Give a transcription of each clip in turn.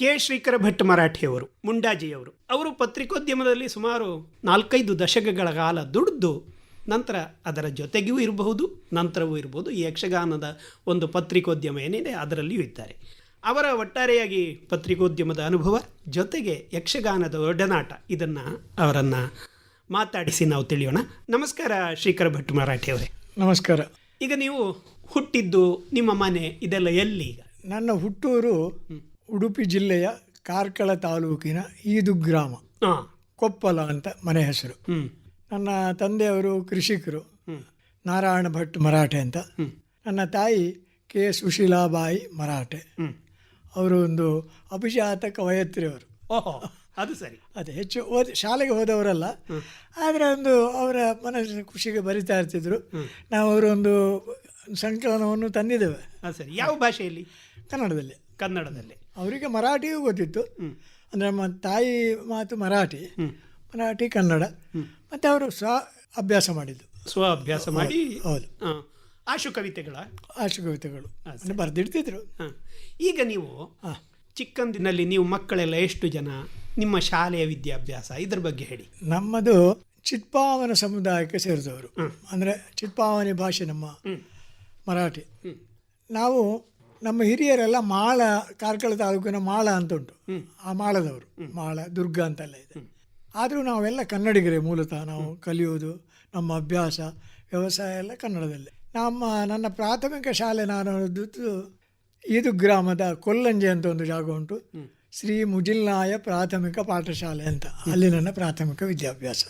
K. Srikara Bhat ಮರಾಠಿಯವರು ಮುಂಡಾಜಿಯವರು. ಅವರು ಪತ್ರಿಕೋದ್ಯಮದಲ್ಲಿ ಸುಮಾರು ನಾಲ್ಕೈದು ದಶಕಗಳ ಕಾಲ ದುಡಿದು ನಂತರ ಅದರ ಜೊತೆಗೂ ಇರಬಹುದು ನಂತರವೂ ಇರಬಹುದು. ಈ ಯಕ್ಷಗಾನದ ಒಂದು ಪತ್ರಿಕೋದ್ಯಮ ಏನಿದೆ ಅದರಲ್ಲಿಯೂ ಇದ್ದಾರೆ. ಅವರ ಒಟ್ಟಾರೆಯಾಗಿ ಪತ್ರಿಕೋದ್ಯಮದ ಅನುಭವ ಜೊತೆಗೆ ಯಕ್ಷಗಾನದ ಒಡನಾಟ. ಇದನ್ನು ಅವರನ್ನು ಮಾತಾಡಿಸಿ ನಾವು ತಿಳಿಯೋಣ. ನಮಸ್ಕಾರ ಶ್ರೀಕರ ಭಟ್ ಮರಾಠಿಯವರೇ. ನಮಸ್ಕಾರ. ಈಗ ನೀವು ಹುಟ್ಟಿದ್ದು ನಿಮ್ಮ ಮನೆ ಇದೆಲ್ಲ ಎಲ್ಲಿ ಈಗ? ನನ್ನ ಹುಟ್ಟೂರು ಉಡುಪಿ ಜಿಲ್ಲೆಯ ಕಾರ್ಕಳ ತಾಲೂಕಿನ ಈದು ಗ್ರಾಮ. ಹಾಂ ಕೊಪ್ಪಲ ಅಂತ ಮನೆ ಹೆಸರು. ನನ್ನ ತಂದೆಯವರು ಕೃಷಿಕರು. ನಾರಾಯಣ ಭಟ್ ಮರಾಠೆ ಅಂತ. ನನ್ನ ತಾಯಿ ಕೆ ಸುಶೀಲಾಬಾಯಿ ಮರಾಠೆ. ಅವರು ಒಂದು ಅಭಿಜಾತ ಕವಯತ್ರಿಯವರು ಓಹೋ ಅದು ಸರಿ. ಅದೇ ಹೆಚ್ಚು ಓದ್ ಶಾಲೆಗೆ ಹೋದವರಲ್ಲ. ಆದರೆ ಒಂದು ಅವರ ಮನಸ್ಸಿನ ಖುಷಿಗೆ ಬರಿತಾ ಇರ್ತಿದ್ರು. ನಾವು ಅವರೊಂದು ಸಂಕಲನವನ್ನು ತಂದಿದ್ದೇವೆ. ಹಾಂ ಸರಿ. ಯಾವ ಭಾಷೆಯಲ್ಲಿ? ಕನ್ನಡದಲ್ಲಿ. ಕನ್ನಡದಲ್ಲಿ. ಅವರಿಗೆ ಮರಾಠಿಯೂ ಗೊತ್ತಿತ್ತು. ಅಂದರೆ ನಮ್ಮ ತಾಯಿ ಮಾತು ಮರಾಠಿ ಮರಾಠಿ ಕನ್ನಡ. ಮತ್ತು ಅವರು ಸ್ವ ಅಭ್ಯಾಸ ಮಾಡಿದ್ದು. ಸ್ವ ಅಭ್ಯಾಸ ಮಾಡಿ ಹೌದು. ಆಶು ಕವಿತೆಗಳ. ಆಶು ಕವಿತೆಗಳು. ಅಂದರೆ ಬರೆದಿಡ್ತಿದ್ರು. ಹಾಂ. ಈಗ ನೀವು ಚಿಕ್ಕಂದಿನಲ್ಲಿ ನೀವು ಮಕ್ಕಳೆಲ್ಲ ಎಷ್ಟು ಜನ? ನಿಮ್ಮ ಶಾಲೆಯ ವಿದ್ಯಾಭ್ಯಾಸ ಇದ್ರ ಬಗ್ಗೆ ಹೇಳಿ. ನಮ್ಮದು ಚಿತ್ಪಾವನ ಸಮುದಾಯಕ್ಕೆ ಸೇರಿದವರು. ಅಂದರೆ ಚಿತ್ಪಾವನಿ ಭಾಷೆ ನಮ್ಮ ಮರಾಠಿ. ನಾವು ನಮ್ಮ ಹಿರಿಯರೆಲ್ಲ ಮಾಳ ಕಾರ್ಕಳ ತಾಲೂಕಿನ ಮಾಳ ಅಂತ ಉಂಟು ಆ ಮಾಳದವರು. ಮಾಳ ದುರ್ಗ ಅಂತೆಲ್ಲ ಇದೆ. ಆದರೂ ನಾವೆಲ್ಲ ಕನ್ನಡಿಗರೇ ಮೂಲತಃ ನಾವು ಕಲಿಯೋದು ನಮ್ಮ ಅಭ್ಯಾಸ ವ್ಯವಸಾಯ ಎಲ್ಲ ಕನ್ನಡದಲ್ಲೇ. ನಮ್ಮ ನನ್ನ ಪ್ರಾಥಮಿಕ ಶಾಲೆ ನಾನು ಓದಿದ್ದು ಈದು ಗ್ರಾಮದ ಕೊಲ್ಲಂಜೆ ಅಂತ ಒಂದು ಜಾಗ ಉಂಟು. ಶ್ರೀ ಮುಜಿಲ್ನಾಯ ಪ್ರಾಥಮಿಕ ಪಾಠಶಾಲೆ ಅಂತ. ಅಲ್ಲಿ ನನ್ನ ಪ್ರಾಥಮಿಕ ವಿದ್ಯಾಭ್ಯಾಸ.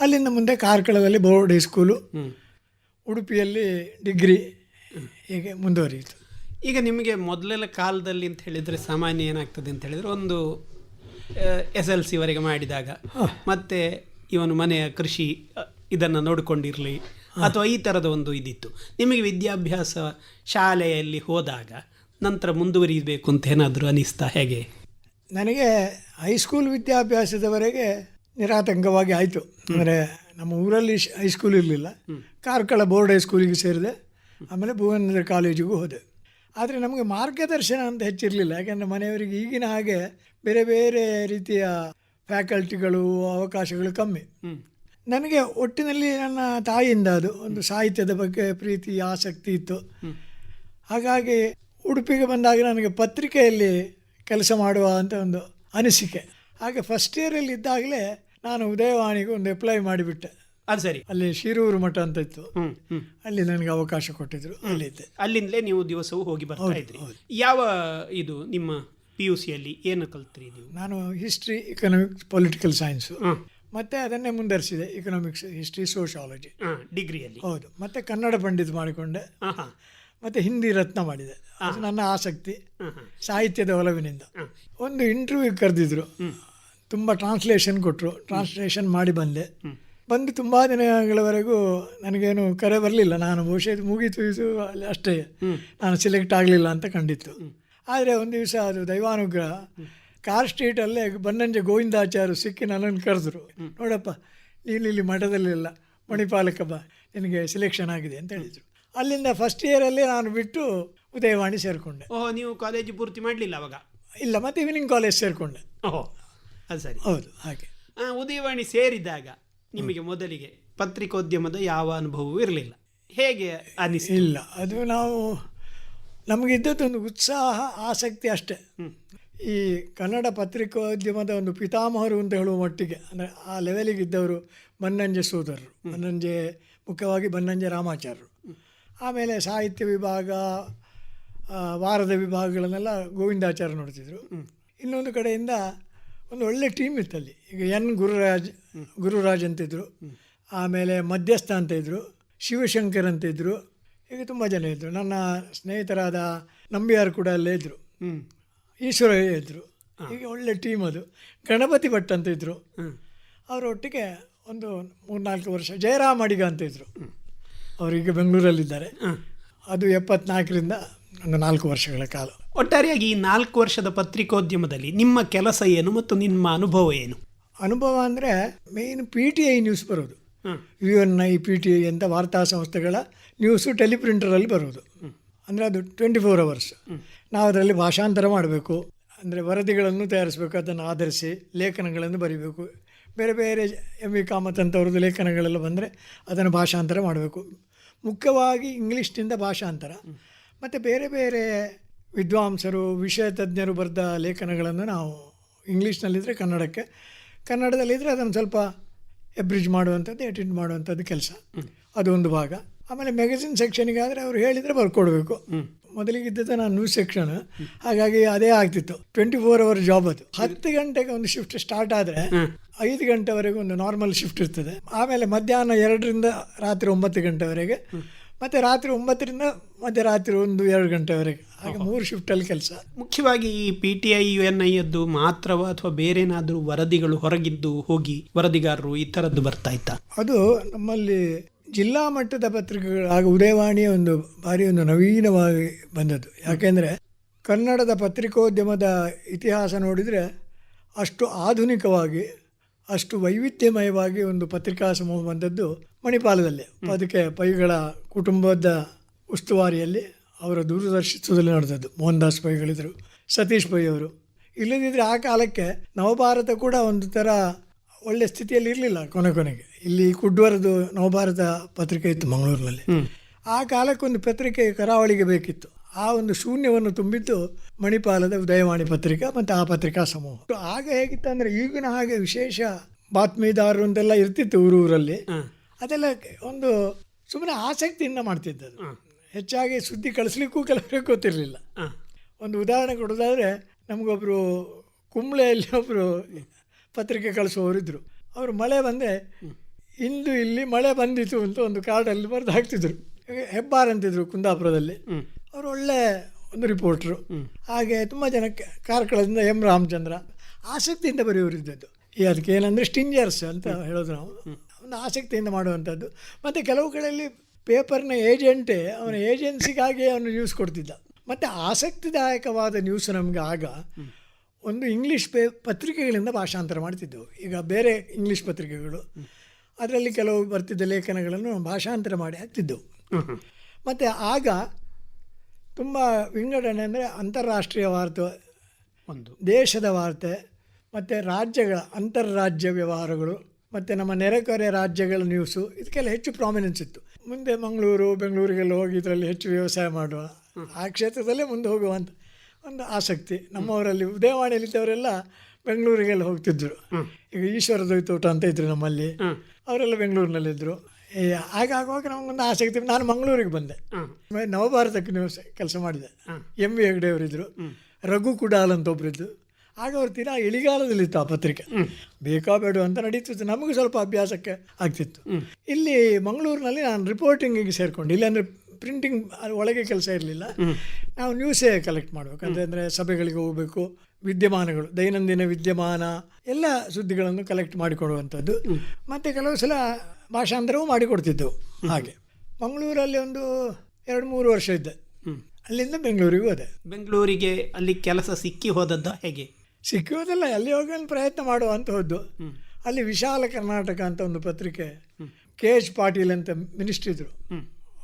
ಅಲ್ಲಿಂದ ಮುಂದೆ ಕಾರ್ಕಳದಲ್ಲಿ ಬೋರ್ಡ್ ಹೈಸ್ಕೂಲು ಉಡುಪಿಯಲ್ಲಿ ಡಿಗ್ರಿ ಹೀಗೆ ಮುಂದುವರಿಯಿತು ಈಗ ನಿಮಗೆ ಮೊದಲೆಲ್ಲ ಕಾಲದಲ್ಲಿ ಅಂತ ಹೇಳಿದರೆ ಸಾಮಾನ್ಯ ಏನಾಗ್ತದೆ ಅಂತ ಹೇಳಿದರೆ ಒಂದು ಎಸ್ ಎಲ್ ಸಿವರೆಗೆ ಮಾಡಿದಾಗ ಮತ್ತೆ ಇವನು ಮನೆಯ ಕೃಷಿ ಇದನ್ನು ನೋಡಿಕೊಂಡಿರಲಿ ಅಥವಾ ಈ ಥರದ ಒಂದು ಇದಿತ್ತು. ನಿಮಗೆ ವಿದ್ಯಾಭ್ಯಾಸ ಶಾಲೆಯಲ್ಲಿ ಹೋದಾಗ ನಂತರ ಮುಂದುವರಿಯಬೇಕು ಅಂತ ಏನಾದರೂ ಅನಿಸ್ತಾ ಹೇಗೆ? ನನಗೆ ಹೈಸ್ಕೂಲ್ ವಿದ್ಯಾಭ್ಯಾಸದವರೆಗೆ ನಿರಾತಂಕವಾಗಿ ಆಯಿತು. ಅಂದರೆ ನಮ್ಮ ಊರಲ್ಲಿ ಹೈಸ್ಕೂಲ್ ಇರಲಿಲ್ಲ. ಕಾರ್ಕಳ ಬೋರ್ಡ್ ಹೈಸ್ಕೂಲಿಗೆ ಸೇರಿದೆ. ಆಮೇಲೆ ಭುವನೇಂದ್ರ ಕಾಲೇಜಿಗೂ ಹೋದೆ. ಆದರೆ ನಮಗೆ ಮಾರ್ಗದರ್ಶನ ಅಂತ ಹೆಚ್ಚಿರಲಿಲ್ಲ. ಯಾಕೆಂದರೆ ಮನೆಯವರಿಗೆ ಈಗಿನ ಹಾಗೆ ಬೇರೆ ಬೇರೆ ರೀತಿಯ ಫ್ಯಾಕಲ್ಟಿಗಳು ಅವಕಾಶಗಳು ಕಮ್ಮಿ. ನನಗೆ ಒಟ್ಟಿನಲ್ಲಿ ನನ್ನ ತಾಯಿಯಿಂದ ಅದು ಒಂದು ಸಾಹಿತ್ಯದ ಬಗ್ಗೆ ಪ್ರೀತಿ ಆಸಕ್ತಿ ಇತ್ತು. ಹಾಗಾಗಿ ಉಡುಪಿಗೆ ಬಂದಾಗ ನನಗೆ ಪತ್ರಿಕೆಯಲ್ಲಿ ಕೆಲಸ ಮಾಡುವ ಅಂತ ಒಂದು ಅನಿಸಿಕೆ. ಹಾಗೆ ಫಸ್ಟ್ ಇಯರಲ್ಲಿ ಇದ್ದಾಗಲೇ ನಾನು ಉದಯವಾಣಿಗೆ ಒಂದು ಅಪ್ಲೈ ಮಾಡಿಬಿಟ್ಟೆ. ಅದು ಸರಿ. ಅಲ್ಲಿ ಶಿರೂರು ಮಠ ಅಂತ ಇತ್ತು. ಅಲ್ಲಿ ನನಗೆ ಅವಕಾಶ ಕೊಟ್ಟಿದ್ರು. ಅಲ್ಲಿದ್ದೆ ಅಲ್ಲಿಂದಲೇ ನೀವು ದಿವಸವೂ ಹೋಗಿ ಬರ್ತಾ ಇದ್ರಿ. ಯಾವ ಇದು ನಿಮ್ಮ ಪಿ ಯು ಸಿಯಲ್ಲಿ ಏನು ಕಲ್ತ್ರಿ ನೀವು? ನಾನು ಹಿಸ್ಟ್ರಿ ಇಕನಾಮಿಕ್ಸ್ ಪೊಲಿಟಿಕಲ್ ಸೈನ್ಸು ಮತ್ತೆ ಅದನ್ನೇ ಮುಂದುವರಿಸಿದೆ ಇಕನಾಮಿಕ್ಸ್ ಹಿಸ್ಟ್ರಿ ಸೋಷಿಯಾಲಜಿ ಡಿಗ್ರಿಯಲ್ಲಿ. ಹೌದು. ಮತ್ತೆ ಕನ್ನಡ ಪಂಡಿತ್ ಮಾಡಿಕೊಂಡೆ. ಮತ್ತೆ ಹಿಂದಿ ರತ್ನ ಮಾಡಿದೆ. ಅದು ನನ್ನ ಆಸಕ್ತಿ. ಸಾಹಿತ್ಯದ ಒಲವಿನಿಂದ. ಒಂದು ಇಂಟರ್ವ್ಯೂ ಕರೆದಿದ್ರು. ತುಂಬ ಟ್ರಾನ್ಸ್ಲೇಷನ್ ಕೊಟ್ಟರು ಟ್ರಾನ್ಸ್ಲೇಷನ್ ಮಾಡಿ ಬಂದೆ. ಬಂದು ತುಂಬ ದಿನಗಳವರೆಗೂ ನನಗೇನು ಕರೆ ಬರಲಿಲ್ಲ. ನಾನು ಬಹುಶಃ ಇದು ಮುಗೀತು ಇದು ಅಲ್ಲಿ ಅಷ್ಟೇ. ನಾನು ಸಿಲೆಕ್ಟ್ ಆಗಲಿಲ್ಲ ಅಂತ ಕಂಡಿತ್ತು. ಆದರೆ ಒಂದು ದಿವಸ ಅದು ದೈವಾನುಗ್ರಹ ಕಾರ್ ಸ್ಟ್ರೀಟಲ್ಲೇ ಬನ್ನಂಜೆ ಗೋವಿಂದಾಚಾರ್ಯ ಸಿಕ್ಕಿ ನನ್ನನ್ನು ಕರೆದ್ರು. ನೋಡಪ್ಪ ನೀನು ಇಲ್ಲಿ ಮಠದಲ್ಲಿಲ್ಲ ಮಣಿಪಾಲಕ ಬಾ ನಿನಗೆ ಸಿಲೆಕ್ಷನ್ ಆಗಿದೆ ಅಂತ ಹೇಳಿದರು. ಅಲ್ಲಿಂದ ಫಸ್ಟ್ ಇಯರಲ್ಲಿ ನಾನು ಬಿಟ್ಟು ಉದಯವಾಣಿ ಸೇರಿಕೊಂಡೆ. ಓಹ್ ನೀವು ಕಾಲೇಜು ಪೂರ್ತಿ ಮಾಡಲಿಲ್ಲ ಅವಾಗ? ಇಲ್ಲ ಮತ್ತೆ ಇವ್ನಿಂಗ್ ಕಾಲೇಜ್ ಸೇರಿಕೊಂಡೆ. ಓಹೋ ಅದು ಸರಿ. ಹೌದು ಹಾಗೆ. ಉದಯವಾಣಿ ಸೇರಿದಾಗ ನಿಮಗೆ ಮೊದಲಿಗೆ ಪತ್ರಿಕೋದ್ಯಮದ ಯಾವ ಅನುಭವವೂ ಇರಲಿಲ್ಲ. ಹೇಗೆ ಅನಿಸಿಲ್ಲ ಇಲ್ಲ ಅದು ನಾವು ನಮಗಿದ್ದದ್ದೊಂದು ಉತ್ಸಾಹ ಆಸಕ್ತಿ ಅಷ್ಟೇ. ಈ ಕನ್ನಡ ಪತ್ರಿಕೋದ್ಯಮದ ಒಂದು ಪಿತಾಮಹರು ಅಂತ ಹೇಳುವ ಮಟ್ಟಿಗೆ ಅಂದರೆ ಆ ಲೆವೆಲಿಗೆ ಇದ್ದವರು ಬನ್ನಂಜೆ ಸೋದರರು ಬನ್ನಂಜೆ ಮುಖ್ಯವಾಗಿ ಬನ್ನಂಜೆ ರಾಮಾಚಾರ್ಯರು. ಆಮೇಲೆ ಸಾಹಿತ್ಯ ವಿಭಾಗ ವಾರದ ವಿಭಾಗಗಳನ್ನೆಲ್ಲ ಗೋವಿಂದಾಚಾರ್ಯ ನೋಡ್ತಿದ್ರು. ಇನ್ನೊಂದು ಕಡೆಯಿಂದ ಒಂದು ಒಳ್ಳೆ ಟೀಮ್ ಇತ್ತಲ್ಲಿ ಈಗ ಎನ್ ಗುರುರಾಜ್ ಗುರುರಾಜ್ ಅಂತಿದ್ರು. ಆಮೇಲೆ ಮಧ್ಯಸ್ಥ ಅಂತ ಇದ್ದರು ಶಿವಶಂಕರ್ ಅಂತ ಇದ್ದರು ಹೀಗೆ ತುಂಬ ಜನ ಇದ್ದರು ನನ್ನ ಸ್ನೇಹಿತರಾದ ನಂಬಿಯಾರ್ ಕೂಡ ಅಲ್ಲೇ ಇದ್ದರು ಹ್ಞೂ ಈಶ್ವರಯ್ಯ ಇದ್ದರು ಹೀಗೆ ಒಳ್ಳೆ ಟೀಮ್ ಅದು. ಗಣಪತಿ ಭಟ್ ಅಂತ ಇದ್ದರು. ಅವರೊಟ್ಟಿಗೆ ಒಂದು ಮೂರ್ನಾಲ್ಕು ವರ್ಷ ಜಯರಾಮ್ ಅಡಿಗ ಅಂತ ಇದ್ದರು ಅವರೀಗ ಬೆಂಗಳೂರಲ್ಲಿದ್ದಾರೆ. ಅದು ಎಪ್ಪತ್ನಾಲ್ಕರಿಂದ ಒಂದು ನಾಲ್ಕು ವರ್ಷಗಳ ಕಾಲ. ಒಟ್ಟಾರೆಯಾಗಿ ಈ ನಾಲ್ಕು ವರ್ಷದ ಪತ್ರಿಕೋದ್ಯಮದಲ್ಲಿ ನಿಮ್ಮ ಕೆಲಸ ಏನು ಮತ್ತು ನಿಮ್ಮ ಅನುಭವ ಏನು? ಅನುಭವ ಅಂದರೆ main P T I news ಬರೋದು. U N I P T I ಅಂತ ವಾರ್ತಾ ಸಂಸ್ಥೆಗಳ ನ್ಯೂಸು ಟೆಲಿಪ್ರಿಂಟರಲ್ಲಿ ಬರೋದು ಅಂದರೆ ಅದು ಟ್ವೆಂಟಿ ಫೋರ್ ಅವರ್ಸ್ ನಾವು ಅದರಲ್ಲಿ ಭಾಷಾಂತರ ಮಾಡಬೇಕು. ಅಂದರೆ ವರದಿಗಳನ್ನು ತಯಾರಿಸಬೇಕು ಅದನ್ನು ಆಧರಿಸಿ ಲೇಖನಗಳನ್ನು ಬರೀಬೇಕು. ಬೇರೆ ಬೇರೆ ಎಂ ವಿ ಕಾಮತ್ ಅಂತವ್ರದ್ದು ಲೇಖನಗಳೆಲ್ಲ ಬಂದರೆ ಅದನ್ನು ಭಾಷಾಂತರ ಮಾಡಬೇಕು. ಮುಖ್ಯವಾಗಿ ಇಂಗ್ಲೀಷ್ನಿಂದ ಭಾಷಾಂತರ. ಮತ್ತು ಬೇರೆ ಬೇರೆ ವಿದ್ವಾಂಸರು ವಿಷಯ ತಜ್ಞರು ಬರೆದ ಲೇಖನಗಳನ್ನು ನಾವು ಇಂಗ್ಲೀಷ್ನಲ್ಲಿದ್ದರೆ ಕನ್ನಡಕ್ಕೆ. ಕನ್ನಡದಲ್ಲಿದ್ದರೆ ಅದನ್ನು ಸ್ವಲ್ಪ ಎಬ್ರಿಜ್ ಮಾಡುವಂಥದ್ದು ಎಡಿಟ್ ಮಾಡುವಂಥದ್ದು ಕೆಲಸ. ಅದು ಒಂದು ಭಾಗ. ಆಮೇಲೆ ಮ್ಯಾಗಝಿನ್ ಸೆಕ್ಷನಿಗೆ ಆದರೆ ಅವರು ಹೇಳಿದರೆ ಬರ್ಕೊಡ್ಬೇಕು. ಮೊದಲಿಗೆ ಇದ್ದದ್ದು ನಾನು ನ್ಯೂಸ್ ಸೆಕ್ಷನ್ ಹಾಗಾಗಿ ಅದೇ ಆಗ್ತಿತ್ತು. ಟ್ವೆಂಟಿ ಫೋರ್ ಅವರ್ ಜಾಬ್ ಅದು ಹತ್ತು ಗಂಟೆಗೆ ಒಂದು ಶಿಫ್ಟ್ ಸ್ಟಾರ್ಟ್ ಆದರೆ ಐದು ಗಂಟೆವರೆಗೆ ಒಂದು ನಾರ್ಮಲ್ ಶಿಫ್ಟ್ ಇರ್ತದೆ. ಆಮೇಲೆ ಮಧ್ಯಾಹ್ನ ಎರಡರಿಂದ ರಾತ್ರಿ ಒಂಬತ್ತು ಗಂಟೆವರೆಗೆ. ಮತ್ತು ರಾತ್ರಿ ಒಂಬತ್ತರಿಂದ ಮಧ್ಯರಾತ್ರಿ ಒಂದು ಎರಡು ಗಂಟೆವರೆಗೆ. ಹಾಗೆ ಮೂರು ಶಿಫ್ಟಲ್ಲಿ ಕೆಲಸ. ಮುಖ್ಯವಾಗಿ ಈ P T I U N ಐಯದ್ದು ಮಾತ್ರವ ಅಥವಾ ಬೇರೆನಾದರೂ ವರದಿಗಳು ಹೊರಗಿದ್ದು ಹೋಗಿ ವರದಿಗಾರರು ಈ ಥರದ್ದು ಬರ್ತಾ ಇತ್ತಾ? ಅದು ನಮ್ಮಲ್ಲಿ ಜಿಲ್ಲಾ ಮಟ್ಟದ ಪತ್ರಿಕೆಗಳು ಆಗ ಉದಯವಾಣಿಯ ಒಂದು ಭಾರಿ ಒಂದು ನವೀನವಾಗಿ ಬಂದದ್ದು. ಯಾಕೆಂದರೆ ಕನ್ನಡದ ಪತ್ರಿಕೋದ್ಯಮದ ಇತಿಹಾಸ ನೋಡಿದರೆ ಅಷ್ಟು ಆಧುನಿಕವಾಗಿ ಅಷ್ಟು ವೈವಿಧ್ಯಮಯವಾಗಿ ಒಂದು ಪತ್ರಿಕಾ ಸಮೂಹ ಬಂದದ್ದು ಮಣಿಪಾಲದಲ್ಲಿ. ಅದಕ್ಕೆ ಪೈಗಳ ಕುಟುಂಬದ ಉಸ್ತುವಾರಿಯಲ್ಲಿ ಅವರ ದೂರದರ್ಶಿತ್ವದಲ್ಲಿ ನಡೆದದ್ದು. ಮೋಹನ್ ದಾಸ್ ಪೈಗಳಿದ್ರು ಸತೀಶ್ ಪೈ ಅವರು ಇಲ್ಲದಿದ್ದರೆ ಆ ಕಾಲಕ್ಕೆ ನವಭಾರತ ಕೂಡ ಒಂದು ಥರ ಒಳ್ಳೆ ಸ್ಥಿತಿಯಲ್ಲಿ ಇರಲಿಲ್ಲ ಕೊನೆ ಕೊನೆಗೆ. ಇಲ್ಲಿ ಕುಡ್ವರದು ನವಭಾರತ ಪತ್ರಿಕೆ ಇತ್ತು ಮಂಗಳೂರಿನಲ್ಲಿ. ಆ ಕಾಲಕ್ಕೊಂದು ಪತ್ರಿಕೆ ಕರಾವಳಿಗೆ ಬೇಕಿತ್ತು. ಆ ಒಂದು ಶೂನ್ಯವನ್ನು ತುಂಬಿದ್ದು ಮಣಿಪಾಲದ ಉದಯವಾಣಿ ಪತ್ರಿಕೆ ಮತ್ತು ಆ ಪತ್ರಿಕಾ ಸಮೂಹ. ಆಗ ಹೇಗಿತ್ತು ಅಂದರೆ ಈಗಿನ ಹಾಗೆ ವಿಶೇಷ ಬಾತ್ಮೀದಾರರು ಅಂತೆಲ್ಲ ಇರ್ತಿತ್ತು ಊರೂರಲ್ಲಿ ಅದೆಲ್ಲ ಒಂದು ಸುಮ್ಮನೆ ಆಸಕ್ತಿಯಿಂದ ಮಾಡ್ತಿದ್ದದು ಹೆಚ್ಚಾಗಿ ಸುದ್ದಿ ಕಳಿಸ್ಲಿಕ್ಕೂ ಕೆಲವರಿಗೆ ಗೊತ್ತಿರಲಿಲ್ಲ. ಒಂದು ಉದಾಹರಣೆ ಕೊಡೋದಾದರೆ ನಮಗೊಬ್ಬರು ಕುಂಬ್ಳೆಯಲ್ಲಿ ಒಬ್ಬರು ಪತ್ರಿಕೆ ಕಳಿಸುವವರಿದ್ದರು ಅವರು ಮಳೆ ಬಂದರೆ ಇಂದು ಇಲ್ಲಿ ಮಳೆ ಬಂದಿತು ಅಂತ ಒಂದು ಕಾರ್ಡಲ್ಲಿ ಬರೆದು ಹಾಕ್ತಿದ್ರು. ಹೆಬ್ಬಾರ್ ಅಂತಿದ್ರು ಕುಂದಾಪುರದಲ್ಲಿ. ಅವರು ಒಳ್ಳೆ ಒಂದು ರಿಪೋರ್ಟ್ರು ಹಾಗೆ ತುಂಬ ಜನ ಕಾರ್ಕಳದಿಂದ ಎಂ ರಾಮಚಂದ್ರ ಆಸಕ್ತಿಯಿಂದ ಬರೆಯುವರಿದ್ದದ್ದು. ಈ ಅದಕ್ಕೆ ಏನಂದರೆ ಸ್ಟಿಂಜರ್ಸ್ ಅಂತ ಹೇಳೋದು ನಾವು. ಒಂದು ಆಸಕ್ತಿಯಿಂದ ಮಾಡುವಂಥದ್ದು. ಮತ್ತು ಕೆಲವು ಕಡೆಯಲ್ಲಿ ಪೇಪರ್ನ ಏಜೆಂಟೇ ಅವನ ಏಜೆನ್ಸಿಗಾಗಿ ಅವನು ನ್ಯೂಸ್ ಕೊಡ್ತಿದ್ದ. ಮತ್ತು ಆಸಕ್ತಿದಾಯಕವಾದ ನ್ಯೂಸ್ ನಮಗೆ ಆಗ ಒಂದು ಇಂಗ್ಲೀಷ್ ಪೇ ಪತ್ರಿಕೆಗಳಿಂದ ಭಾಷಾಂತರ ಮಾಡ್ತಿದ್ದೆವು. ಈಗ ಬೇರೆ ಇಂಗ್ಲೀಷ್ ಪತ್ರಿಕೆಗಳು. ಅದರಲ್ಲಿ ಕೆಲವು ಬರ್ತಿದ್ದ ಲೇಖನಗಳನ್ನು ಭಾಷಾಂತರ ಮಾಡಿ ಹಾಕ್ತಿದ್ದೆವು ಮತ್ತು ಆಗ ತುಂಬ ವಿಂಗಡಣೆ ಅಂದರೆ ಅಂತಾರಾಷ್ಟ್ರೀಯ ವಾರ್ತೆ ಒಂದು. ದೇಶದ ವಾರ್ತೆ ಮತ್ತು ರಾಜ್ಯಗಳ ಅಂತಾರಾಜ್ಯ ವ್ಯವಹಾರಗಳು ಮತ್ತು ನಮ್ಮ ನೆರೆಕರೆ ರಾಜ್ಯಗಳ ನ್ಯೂಸು ಇದಕ್ಕೆಲ್ಲ ಹೆಚ್ಚು ಪ್ರಾಮಿನೆನ್ಸ್ ಇತ್ತು. ಮುಂದೆ ಮಂಗಳೂರು ಬೆಂಗಳೂರಿಗೆಲ್ಲ ಹೋಗಿ ಇದರಲ್ಲಿ ಹೆಚ್ಚು ವ್ಯವಸಾಯ ಮಾಡುವ ಆ ಕ್ಷೇತ್ರದಲ್ಲೇ ಮುಂದೆ ಹೋಗುವಂಥ ಒಂದು ಆಸಕ್ತಿ. ನಮ್ಮವರಲ್ಲಿ ಉದಯವಾಣಿಯಲ್ಲಿದ್ದವರೆಲ್ಲ ಬೆಂಗಳೂರಿಗೆಲ್ಲ ಹೋಗ್ತಿದ್ರು. ಈಗ ಈಶ್ವರ ದೊಯ್ತೋಟ ಅಂತ ಇದ್ರು ನಮ್ಮಲ್ಲಿ. ಅವರೆಲ್ಲ ಬೆಂಗಳೂರಿನಲ್ಲಿದ್ದರು ಹಾಗಾಗುವಾಗ ನಮಗೊಂದು ಆಸಕ್ತಿ ನಾನು ಮಂಗಳೂರಿಗೆ ಬಂದೆ. ಆಮೇಲೆ ನವಭಾರತಕ್ಕೆ ನ್ಯೂಸ್ ಕೆಲಸ ಮಾಡಿದೆ. ಎಂ ವಿ ಹೆಗ್ಡೆ ಅವರಿದ್ದರು ರಘು ಕುಡಾಲ್ ಅಂತ ಒಬ್ಬರಿದ್ದು ಆಗ ಅವ್ರ ತೀರಾ ಇಳಿಗಾಲದಲ್ಲಿತ್ತು ಆ ಪತ್ರಿಕೆ. ಬೇಕಾ ಬೇಡ ಅಂತ ನಡೀತಿತ್ತು. ನಮಗೂ ಸ್ವಲ್ಪ ಅಭ್ಯಾಸಕ್ಕೆ ಆಗ್ತಿತ್ತು. ಇಲ್ಲಿ ಮಂಗಳೂರಿನಲ್ಲಿ ನಾನು ರಿಪೋರ್ಟಿಂಗಿಗೆ ಸೇರಿಕೊಂಡು ಇಲ್ಲಾಂದರೆ ಪ್ರಿಂಟಿಂಗ್ ಒಳಗೆ ಕೆಲಸ ಇರಲಿಲ್ಲ. ನಾವು ನ್ಯೂಸೇ ಕಲೆಕ್ಟ್ ಮಾಡಬೇಕು. ಅಂದರೆ ಸಭೆಗಳಿಗೆ ಹೋಗಬೇಕು. ವಿದ್ಯಮಾನಗಳು ದೈನಂದಿನ ವಿದ್ಯಮಾನ ಎಲ್ಲ ಸುದ್ದಿಗಳನ್ನು ಕಲೆಕ್ಟ್ ಮಾಡಿಕೊಡುವಂಥದ್ದು. ಮತ್ತು ಕೆಲವು ಸಲ ಭಾಷಾಂತರವೂ ಮಾಡಿಕೊಡ್ತಿದ್ದೆವು ಹಾಗೆ. ಮಂಗಳೂರಲ್ಲಿ ಒಂದು ಎರಡು ಮೂರು ವರ್ಷ ಇದ್ದೆ. ಅಲ್ಲಿಂದ ಬೆಂಗಳೂರಿಗೆ ಹೋದೆ. ಬೆಂಗಳೂರಿಗೆ ಅಲ್ಲಿ ಕೆಲಸ ಸಿಕ್ಕಿ ಹೋದದ್ದ ಹೇಗೆ? ಸಿಕ್ಕಿ ಹೋದಲ್ಲ ಅಲ್ಲಿ ಹೋಗಿ ಒಂದು ಪ್ರಯತ್ನ ಮಾಡುವಂಥದ್ದು ಅಂತ ಹೋದ್ದು. ಅಲ್ಲಿ ವಿಶಾಲ ಕರ್ನಾಟಕ ಅಂತ ಒಂದು ಪತ್ರಿಕೆ ಕೆ ಎಚ್ ಪಾಟೀಲ್ ಅಂತ ಮಿನಿಸ್ಟ್ರ್ ಇದ್ದರು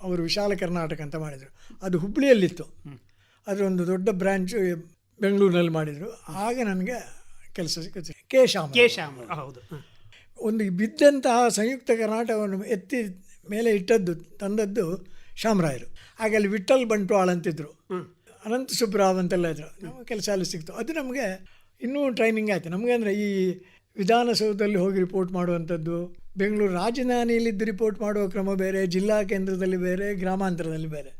ಅವರು ವಿಶಾಲ ಕರ್ನಾಟಕ ಅಂತ ಮಾಡಿದರು. ಅದು ಹುಬ್ಬಳ್ಳಿಯಲ್ಲಿತ್ತು ಅದರೊಂದು ದೊಡ್ಡ ಬ್ರ್ಯಾಂಚು ಬೆಂಗಳೂರಿನಲ್ಲಿ ಮಾಡಿದರು. ಆಗ ನನಗೆ ಕೆಲಸ ಸಿಕ್ಕಿತು. ಕೆ. ಶ್ಯಾಮ ಕೇಶಾಮ ಹೌದು. ಒಂದು ಬಿದ್ದಂತಹ ಸಂಯುಕ್ತ ಕರ್ನಾಟಕವನ್ನು ಎತ್ತಿ ಮೇಲೆ ಇಟ್ಟದ್ದು ತಂದದ್ದು ಶಾಮರಾಯರು. ಹಾಗೆ ಅಲ್ಲಿ ವಿಠಲ್ ಬಂಟ್ವಾಳ್ ಅಂತಿದ್ರು. ಅನಂತ ಸುಬ್ರಾವ್ ಅಂತೆಲ್ಲ ಇದ್ರು. ನಮ್ಮ ಕೆಲಸ ಅಲ್ಲಿ ಸಿಕ್ತು. ಅದು ನಮಗೆ ಇನ್ನೂ ಟ್ರೈನಿಂಗ್ ಆಯಿತು. ನಮಗೆ ಅಂದರೆ ಈ ವಿಧಾನಸೌಧದಲ್ಲಿ ಹೋಗಿ ರಿಪೋರ್ಟ್ ಮಾಡುವಂಥದ್ದು ಬೆಂಗಳೂರು ರಾಜಧಾನಿಯಲ್ಲಿದ್ದು ರಿಪೋರ್ಟ್ ಮಾಡುವ ಕ್ರಮ ಬೇರೆ ಜಿಲ್ಲಾ ಕೇಂದ್ರದಲ್ಲಿ ಬೇರೆ ಗ್ರಾಮಾಂತರದಲ್ಲಿ ಬೇರೆ.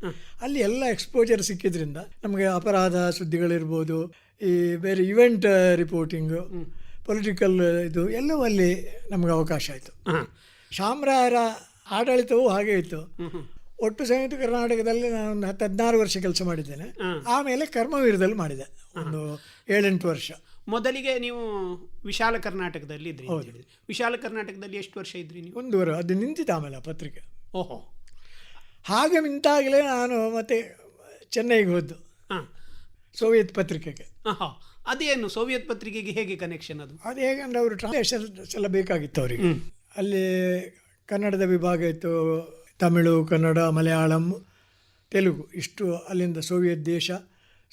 ಅಲ್ಲಿ ಎಲ್ಲ ಎಕ್ಸ್ಪೋಜರ್ ಸಿಕ್ಕಿದ್ರಿಂದ ನಮಗೆ ಅಪರಾಧ ಸುದ್ದಿಗಳಿರ್ಬೋದು ಈ ಬೇರೆ ಇವೆಂಟ್ ರಿಪೋರ್ಟಿಂಗು ಪೊಲಿಟಿಕಲ್ ಇದು ಎಲ್ಲವೂ ಅಲ್ಲಿ ನಮಗೆ ಅವಕಾಶ ಆಯಿತು. ಶಾಮ್ರಾಯರ ಆಡಳಿತವೂ ಹಾಗೆ ಇತ್ತು. ಒಟ್ಟು ಸಂಯುಕ್ತ ಕರ್ನಾಟಕದಲ್ಲಿ ನಾನು ಒಂದು ಹತ್ತು ಹದಿನಾರು ವರ್ಷ ಕೆಲಸ ಮಾಡಿದ್ದೇನೆ. ಆಮೇಲೆ ಕರ್ಮವೀರದಲ್ಲಿ ಮಾಡಿದೆ. ಒಂದು ಏಳೆಂಟು ವರ್ಷ. ಮೊದಲಿಗೆ ನೀವು ವಿಶಾಲ ಕರ್ನಾಟಕದಲ್ಲಿ ಇದ್ರಿ ವಿಶಾಲ ಕರ್ನಾಟಕದಲ್ಲಿ ಎಷ್ಟು ವರ್ಷ ಇದ್ರಿ ನೀವು? ಒಂದೂವರೆ ಅದು ನಿಂತಿತ್ತು ಆಮೇಲೆ ಆ ಪತ್ರಿಕೆ. ಓಹೋ. ಹಾಗೆ ನಿಂತಾಗಲೇ ನಾನು ಮತ್ತೆ ಚೆನ್ನೈಗೆ ಹೋದ್ದು. ಹಾಂ. ಸೋವಿಯತ್ ಪತ್ರಿಕೆಗೆ. ಹಾಂ ಅದೇನು ಸೋವಿಯತ್ ಪತ್ರಿಕೆಗೆ ಹೇಗೆ ಕನೆಕ್ಷನ್ ಅದು? ಅದು ಹೇಗಂದ್ರೆ ಅವರು ಟ್ರಾನ್ಸ್ಲೇಷನ್ಸ್ ಎಲ್ಲ ಬೇಕಾಗಿತ್ತು ಅವರಿಗೆ. ಅಲ್ಲಿ ಕನ್ನಡದ ವಿಭಾಗ ಇತ್ತು ತಮಿಳು ಕನ್ನಡ ಮಲಯಾಳಂ ತೆಲುಗು. ಇಷ್ಟು ಅಲ್ಲಿಂದ ಸೋವಿಯತ್ ದೇಶ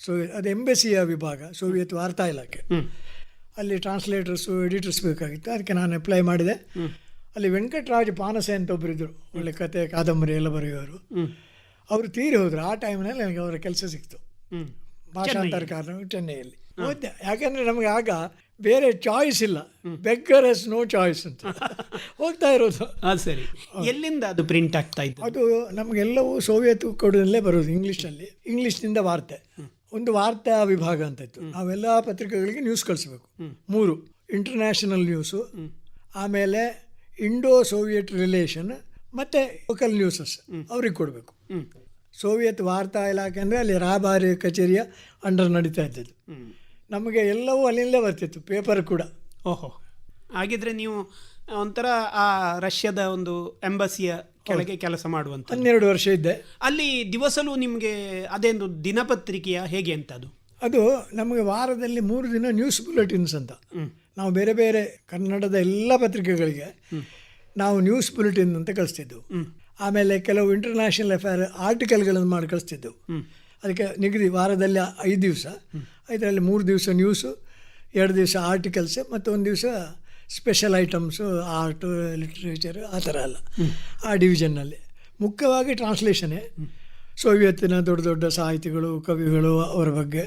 ಸೊ ಅದು ಎಂಬೆಸಿಯ ವಿಭಾಗ ಸೋವಿಯತ್ ವಾರ್ತಾ ಇಲಾಖೆ. ಅಲ್ಲಿ ಟ್ರಾನ್ಸ್ಲೇಟರ್ಸು ಎಡಿಟರ್ಸ್ ಬೇಕಾಗಿತ್ತು ಅದಕ್ಕೆ ನಾನು ಅಪ್ಲೈ ಮಾಡಿದೆ. ಅಲ್ಲಿ ವೆಂಕಟರಾಜ್ ಪಾನಸೆ ಅಂತ ಒಬ್ಬರು ಇದ್ದರು ಒಳ್ಳೆ ಕತೆ ಕಾದಂಬರಿ ಎಲ್ಲ ಬರೆಯೋರು ಅವರು ತೀರಿ ಹೋದರು ಆ ಟೈಮ್ನಲ್ಲಿ ನನಗೆ ಅವರ ಕೆಲಸ ಸಿಕ್ತು. ಭಾಷಾಂತರ ಕಾರಣ ಚೆನ್ನೈಯಲ್ಲಿ. ಓದ್ದೆ ಯಾಕಂದರೆ ನಮಗೆ ಆಗ ಬೇರೆ ಚಾಯ್ಸ್ ಇಲ್ಲ. ಬೆಗ್ಗರ್ ಎಸ್ ನೋ ಚಾಯ್ಸ್ ಅಂತ. ಹೋಗ್ತಾ ಇರೋದು. ಸರಿ. ಎಲ್ಲಿಂದ ಅದು ಪ್ರಿಂಟ್ ಆಗ್ತಾ ಇತ್ತು ಅದು ನಮಗೆಲ್ಲವೂ ಸೋವಿಯತ್ ಕೊಡದಲ್ಲೇ ಬರೋದು ಇಂಗ್ಲೀಷಲ್ಲಿ ಇಂಗ್ಲೀಷ್ನಿಂದ ವಾರ್ತೆ. ಒಂದು ವಾರ್ತಾ ವಿಭಾಗ ಅಂತ ಇತ್ತು. ನಾವೆಲ್ಲ ಪತ್ರಿಕೆಗಳಿಗೆ ನ್ಯೂಸ್ ಕಳಿಸ್ಬೇಕು. ಮೂರು ಇಂಟರ್ನ್ಯಾಷನಲ್ ನ್ಯೂಸು ಆಮೇಲೆ ಇಂಡೋ ಸೋವಿಯತ್ ರಿಲೇಷನ್ ಮತ್ತು ಲೋಕಲ್ ನ್ಯೂಸಸ್ ಅವ್ರಿಗೆ ಕೊಡಬೇಕು. ಸೋವಿಯತ್ ವಾರ್ತಾ ಇಲಾಖೆ ಅಂದರೆ ಅಲ್ಲಿ ರಾಬಾರಿ ಕಚೇರಿಯ ಅಂಡರ್ ನಡೀತಾ ಇದ್ದದ್ದು. ನಮಗೆ ಎಲ್ಲವೂ ಅಲ್ಲಿಂದಲೇ ಬರ್ತಿತ್ತು ಪೇಪರ್ ಕೂಡ. ಓಹೋ. ಹಾಗಿದ್ರೆ ನೀವು ಒಂಥರ ಆ ರಷ್ಯಾದ ಒಂದು ಎಂಬಸಿಯ ಕೆಳಗೆ ಕೆಲಸ ಮಾಡುವಂತ ಹನ್ನೆರಡು ವರ್ಷ ಇದ್ದೆ. ಅಲ್ಲಿ ದಿವಸಲೂ ನಿಮಗೆ ಅದೇನು ದಿನಪತ್ರಿಕೆಯ ಹೇಗೆ ಅಂತ ಅದು ಅದು ನಮಗೆ ವಾರದಲ್ಲಿ ಮೂರು ದಿನ ನ್ಯೂಸ್ ಬುಲೆಟಿನ್ಸ್ ಅಂತ. ನಾವು ಬೇರೆ ಬೇರೆ ಕನ್ನಡದ ಎಲ್ಲ ಪತ್ರಿಕೆಗಳಿಗೆ ನಾವು ನ್ಯೂಸ್ ಬುಲೆಟಿನ್ ಅಂತ ಕಳಿಸ್ತಿದ್ದೆವು. ಆಮೇಲೆ ಕೆಲವು ಇಂಟರ್ನ್ಯಾಷನಲ್ ಅಫೇರ್ ಆರ್ಟಿಕಲ್ಗಳನ್ನು ಮಾಡಿ ಕಳಿಸ್ತಿದ್ದೆವು. ಅದಕ್ಕೆ ನಿಗದಿ ವಾರದಲ್ಲಿ ಐದು ದಿವಸ. ಇದರಲ್ಲಿ ಮೂರು ದಿವಸ ನ್ಯೂಸು ಎರಡು ದಿವಸ ಆರ್ಟಿಕಲ್ಸ್ ಮತ್ತು ಒಂದು ದಿವಸ ಸ್ಪೆಷಲ್ ಐಟಮ್ಸು ಆರ್ಟು ಲಿಟ್ರೇಚರ್ ಆ ಥರ ಅಲ್ಲ ಆ ಡಿವಿಷನ್ನಲ್ಲಿ. ಮುಖ್ಯವಾಗಿ ಟ್ರಾನ್ಸ್ಲೇಷನೇ. ಸೋವಿಯತ್ತಿನ ದೊಡ್ಡ ದೊಡ್ಡ ಸಾಹಿತಿಗಳು ಕವಿಗಳು ಅವರ ಬಗ್ಗೆ.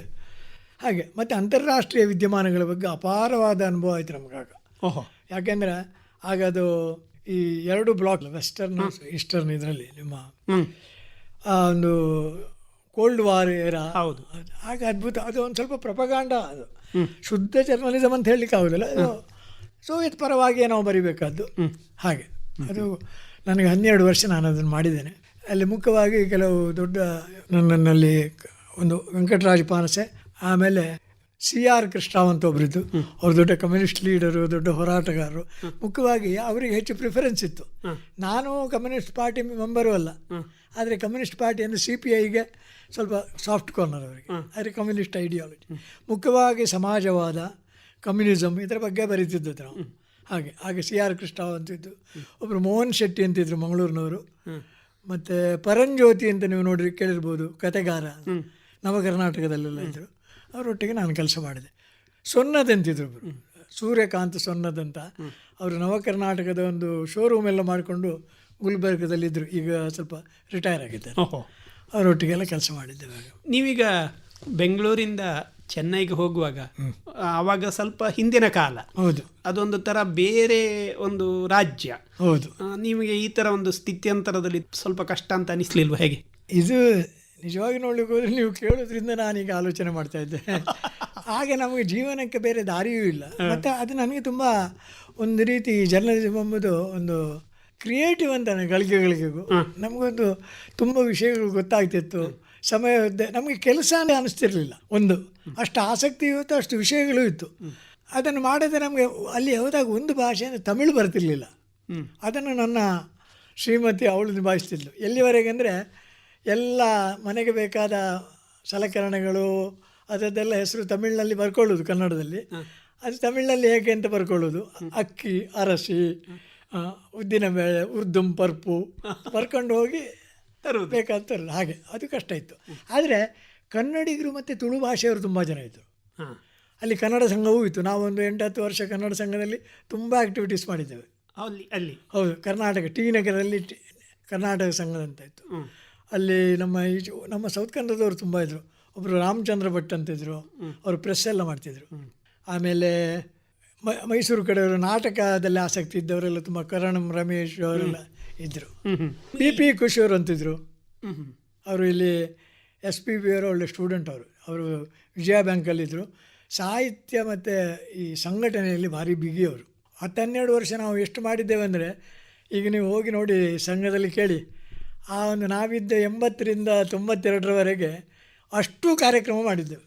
ಹಾಗೆ ಮತ್ತು ಅಂತಾರಾಷ್ಟ್ರೀಯ ವಿದ್ಯಮಾನಗಳ ಬಗ್ಗೆ ಅಪಾರವಾದ ಅನುಭವ ಆಯಿತು ನಮಗಾಗ. ಓಹೋ. ಯಾಕೆಂದರೆ ಆಗ ಅದು ಈ ಎರಡು ಬ್ಲಾಕ್ ವೆಸ್ಟರ್ನ್ ಈಸ್ಟರ್ನ್ ಇದರಲ್ಲಿ ನಿಮ್ಮ ಆ ಒಂದು ಕೋಲ್ಡ್ ವಾರ್ ಏರಾ. ಹೌದು. ಆಗ ಅದ್ಭುತ ಅದು ಒಂದು ಸ್ವಲ್ಪ ಪ್ರಪಗಾಂಡ ಅದು. ಶುದ್ಧ ಜರ್ನಲಿಸಮ್ ಅಂತ ಹೇಳಲಿಕ್ಕೆ ಆಗೋದಿಲ್ಲ. ಸೋವಿಯತ್ ಪರವಾಗಿ ನಾವು ಬರಿಬೇಕಾದ್ದು. ಹಾಗೆ. ಅದು ನನಗೆ ಹನ್ನೆರಡು ವರ್ಷ ನಾನು ಅದನ್ನು ಮಾಡಿದ್ದೇನೆ. ಅಲ್ಲಿ ಮುಖ್ಯವಾಗಿ ಕೆಲವು ದೊಡ್ಡ ನನ್ನಲ್ಲಿ ಒಂದು ವೆಂಕಟರಾಜ ಪಾನಸೆ ಆಮೇಲೆ ಸಿ ಆರ್ ಕೃಷ್ಣ ಅಂತ ಒಬ್ಬರಿದ್ದು ಅವ್ರ ದೊಡ್ಡ ಕಮ್ಯುನಿಸ್ಟ್ ಲೀಡರು ದೊಡ್ಡ ಹೋರಾಟಗಾರರು. ಮುಖ್ಯವಾಗಿ ಅವರಿಗೆ ಹೆಚ್ಚು ಪ್ರಿಫರೆನ್ಸ್ ಇತ್ತು. ನಾನು ಕಮ್ಯುನಿಸ್ಟ್ ಪಾರ್ಟಿ ಮೆಂಬರು ಅಲ್ಲ. ಆದರೆ ಕಮ್ಯುನಿಸ್ಟ್ ಪಾರ್ಟಿ ಅಂದರೆ ಸಿ ಪಿ ಐಗೆ ಸ್ವಲ್ಪ ಸಾಫ್ಟ್ ಕಾರ್ನರ್ ಅವರಿಗೆ. ಆದರೆ ಕಮ್ಯುನಿಸ್ಟ್ ಐಡಿಯಾಲಜಿ. ಮುಖ್ಯವಾಗಿ ಸಮಾಜವಾದ ಕಮ್ಯುನಿಸಮ್ ಇದರ ಬಗ್ಗೆ ಬರೀತಿದ್ದದ್ದು ನಾವು. ಹಾಗೆ ಹಾಗೆ ಸಿ ಆರ್ ಕೃಷ್ಣ ಅಂತಿದ್ದು. ಒಬ್ಬರು ಮೋಹನ್ ಶೆಟ್ಟಿ ಅಂತಿದ್ರು ಮಂಗಳೂರಿನವರು. ಮತ್ತು ಪರಂಜ್ಯೋತಿ ಅಂತ ನೀವು ನೋಡಿರಿ ಕೇಳಿರ್ಬೋದು ಕತೆಗಾರ ನವ ಕರ್ನಾಟಕದಲ್ಲೆಲ್ಲ ಇದ್ದರು ಅವರೊಟ್ಟಿಗೆ ನಾನು ಕೆಲಸ ಮಾಡಿದೆ. ಸೊನ್ನದ್ ಅಂತಿದ್ರು ಒಬ್ಬರು ಸೂರ್ಯಕಾಂತ್ ಸೊನ್ನದ್ ಅಂತ. ಅವರು ನವ ಕರ್ನಾಟಕದ ಒಂದು ಶೋರೂಮ್ ಎಲ್ಲ ಮಾಡಿಕೊಂಡು ಗುಲ್ಬರ್ಗದಲ್ಲಿದ್ದರು ಈಗ ಸ್ವಲ್ಪ ರಿಟೈರ್ ಆಗಿದ್ದಾರೆ ಅವರೊಟ್ಟಿಗೆಲ್ಲ ಕೆಲಸ ಮಾಡಿದ್ದೆ. ನೀವೀಗ ಬೆಂಗಳೂರಿಂದ ಚೆನ್ನೈಗೆ ಹೋಗುವಾಗ ಆವಾಗ ಸ್ವಲ್ಪ ಹಿಂದಿನ ಕಾಲ. ಹೌದು. ಅದೊಂದು ತರ ಬೇರೆ ಒಂದು ರಾಜ್ಯ. ಹೌದು. ನಿಮಗೆ ಈ ತರ ಒಂದು ಸ್ಥಿತ್ಯಂತರದಲ್ಲಿ ಸ್ವಲ್ಪ ಕಷ್ಟ ಅಂತ ಅನಿಸ್ಲಿಲ್ವ ಹೇಗೆ? ಇದು ನಿಜವಾಗಿ ನೋಡ್ಲಿಕ್ಕೆ ಹೋದ್ರೆ ನೀವು ಕೇಳೋದ್ರಿಂದ ನಾನೀಗ ಆಲೋಚನೆ ಮಾಡ್ತಾ ಇದ್ದೆ. ಹಾಗೆ ನಮಗೆ ಜೀವನಕ್ಕೆ ಬೇರೆ ದಾರಿಯೂ ಇಲ್ಲ. ಮತ್ತೆ ಅದು ನನಗೆ ತುಂಬ ಒಂದು ರೀತಿ ಜರ್ನಲಿಸಮ್ ಎಂಬುದು ಒಂದು ಕ್ರಿಯೇಟಿವ್ ಅಂತಾನೆ ಗಳಿಗೆಗಳಿಗೆಗೂ ನಮಗೊಂದು ತುಂಬ ವಿಷಯಗಳು ಗೊತ್ತಾಗ್ತಿತ್ತು. ಸಮಯ ಇದ್ದೆ. ನಮಗೆ ಕೆಲಸನೇ ಅನಿಸ್ತಿರ್ಲಿಲ್ಲ. ಒಂದು ಅಷ್ಟು ಆಸಕ್ತಿ ಇತ್ತು ಅಷ್ಟು ವಿಷಯಗಳು ಇತ್ತು. ಅದನ್ನು ಮಾಡಿದ್ರೆ ನಮಗೆ ಅಲ್ಲಿ ಹೋದಾಗ ಒಂದು ಭಾಷೆ ಅಂದರೆ ತಮಿಳು ಬರ್ತಿರ್ಲಿಲ್ಲ. ಅದನ್ನು ನನ್ನ ಶ್ರೀಮತಿ ಅವಳು ನಿಭಾಯಿಸ್ತಿದ್ಲು. ಎಲ್ಲಿವರೆಗೆ ಅಂದರೆ ಎಲ್ಲ ಮನೆಗೆ ಬೇಕಾದ ಸಲಕರಣೆಗಳು ಅದರದ್ದೆಲ್ಲ ಹೆಸರು ತಮಿಳಿನಲ್ಲಿ ಬರ್ಕೊಳ್ಳೋದು ಕನ್ನಡದಲ್ಲಿ. ಅದು ತಮಿಳಿನಲ್ಲಿ ಹೇಗೆ ಅಂತ ಬರ್ಕೊಳ್ಳೋದು. ಅಕ್ಕಿ ಅರಸಿ ಉದ್ದಿನ ಬೇಳೆ ಉರ್ದುಂ ಪರ್ಪು ಬರ್ಕೊಂಡು ಹೋಗಿ ತರುವುದು. ಬೇಕಂತಲ್ಲ ಹಾಗೆ. ಅದು ಕಷ್ಟ ಇತ್ತು. ಆದರೆ ಕನ್ನಡಿಗರು ಮತ್ತು ತುಳು ಭಾಷೆಯವರು ತುಂಬ ಜನ ಇದ್ದರು ಅಲ್ಲಿ ಕನ್ನಡ ಸಂಘವೂ ಇತ್ತು. ನಾವೊಂದು ಎಂಟತ್ತು ವರ್ಷ ಕನ್ನಡ ಸಂಘದಲ್ಲಿ ತುಂಬ ಆ್ಯಕ್ಟಿವಿಟೀಸ್ ಮಾಡಿದ್ದೇವೆ. ಅಲ್ಲಿ ಅಲ್ಲಿ. ಹೌದು ಕರ್ನಾಟಕ ಟಿ ನಗರದಲ್ಲಿ ಕರ್ನಾಟಕ ಸಂಘದ ಅಂತ ಇತ್ತು. ಅಲ್ಲಿ ನಮ್ಮ ಈಜು ನಮ್ಮ ಸೌತ್ ಕನ್ನಡದವರು ತುಂಬ ಇದ್ದರು ಒಬ್ಬರು ರಾಮಚಂದ್ರ ಭಟ್ ಅಂತಿದ್ರು ಅವರು ಪ್ರೆಸ್ ಎಲ್ಲ ಮಾಡ್ತಿದ್ರು. ಆಮೇಲೆ ಮ- ಮೈಸೂರು ಕಡೆಯವರು ನಾಟಕದಲ್ಲಿ ಆಸಕ್ತಿ ಇದ್ದವರೆಲ್ಲ ತುಂಬ ಕರಣಂ ರಮೇಶ್ ಅವರೆಲ್ಲ ಇದ್ದರು ಬಿ ಪಿ ಪಿ ಕುಶೋರ್ ಅಂತಿದ್ರು. ಅವರು ಇಲ್ಲಿ ಎಸ್ ಪಿ ಬಿ ಅವರು ಒಳ್ಳೆ ಸ್ಟೂಡೆಂಟ್ ಅವರು. ಅವರು ವಿಜಯ ಬ್ಯಾಂಕಲ್ಲಿದ್ದರು ಸಾಹಿತ್ಯ ಮತ್ತು ಈ ಸಂಘಟನೆಯಲ್ಲಿ ಭಾರಿ ಬಿಗಿಯವರು ಹತ್ತು ಹನ್ನೆರಡು ವರ್ಷ ನಾವು ಎಷ್ಟು ಮಾಡಿದ್ದೇವೆ ಅಂದರೆ ಈಗ ನೀವು ಹೋಗಿ ನೋಡಿ ಸಂಘದಲ್ಲಿ ಕೇಳಿ ಆ ಒಂದು ನಾವಿದ್ದ ಎಂಬತ್ತರಿಂದ ತೊಂಬತ್ತೆರಡರವರೆಗೆ ಅಷ್ಟು ಕಾರ್ಯಕ್ರಮ ಮಾಡಿದ್ದೆವು.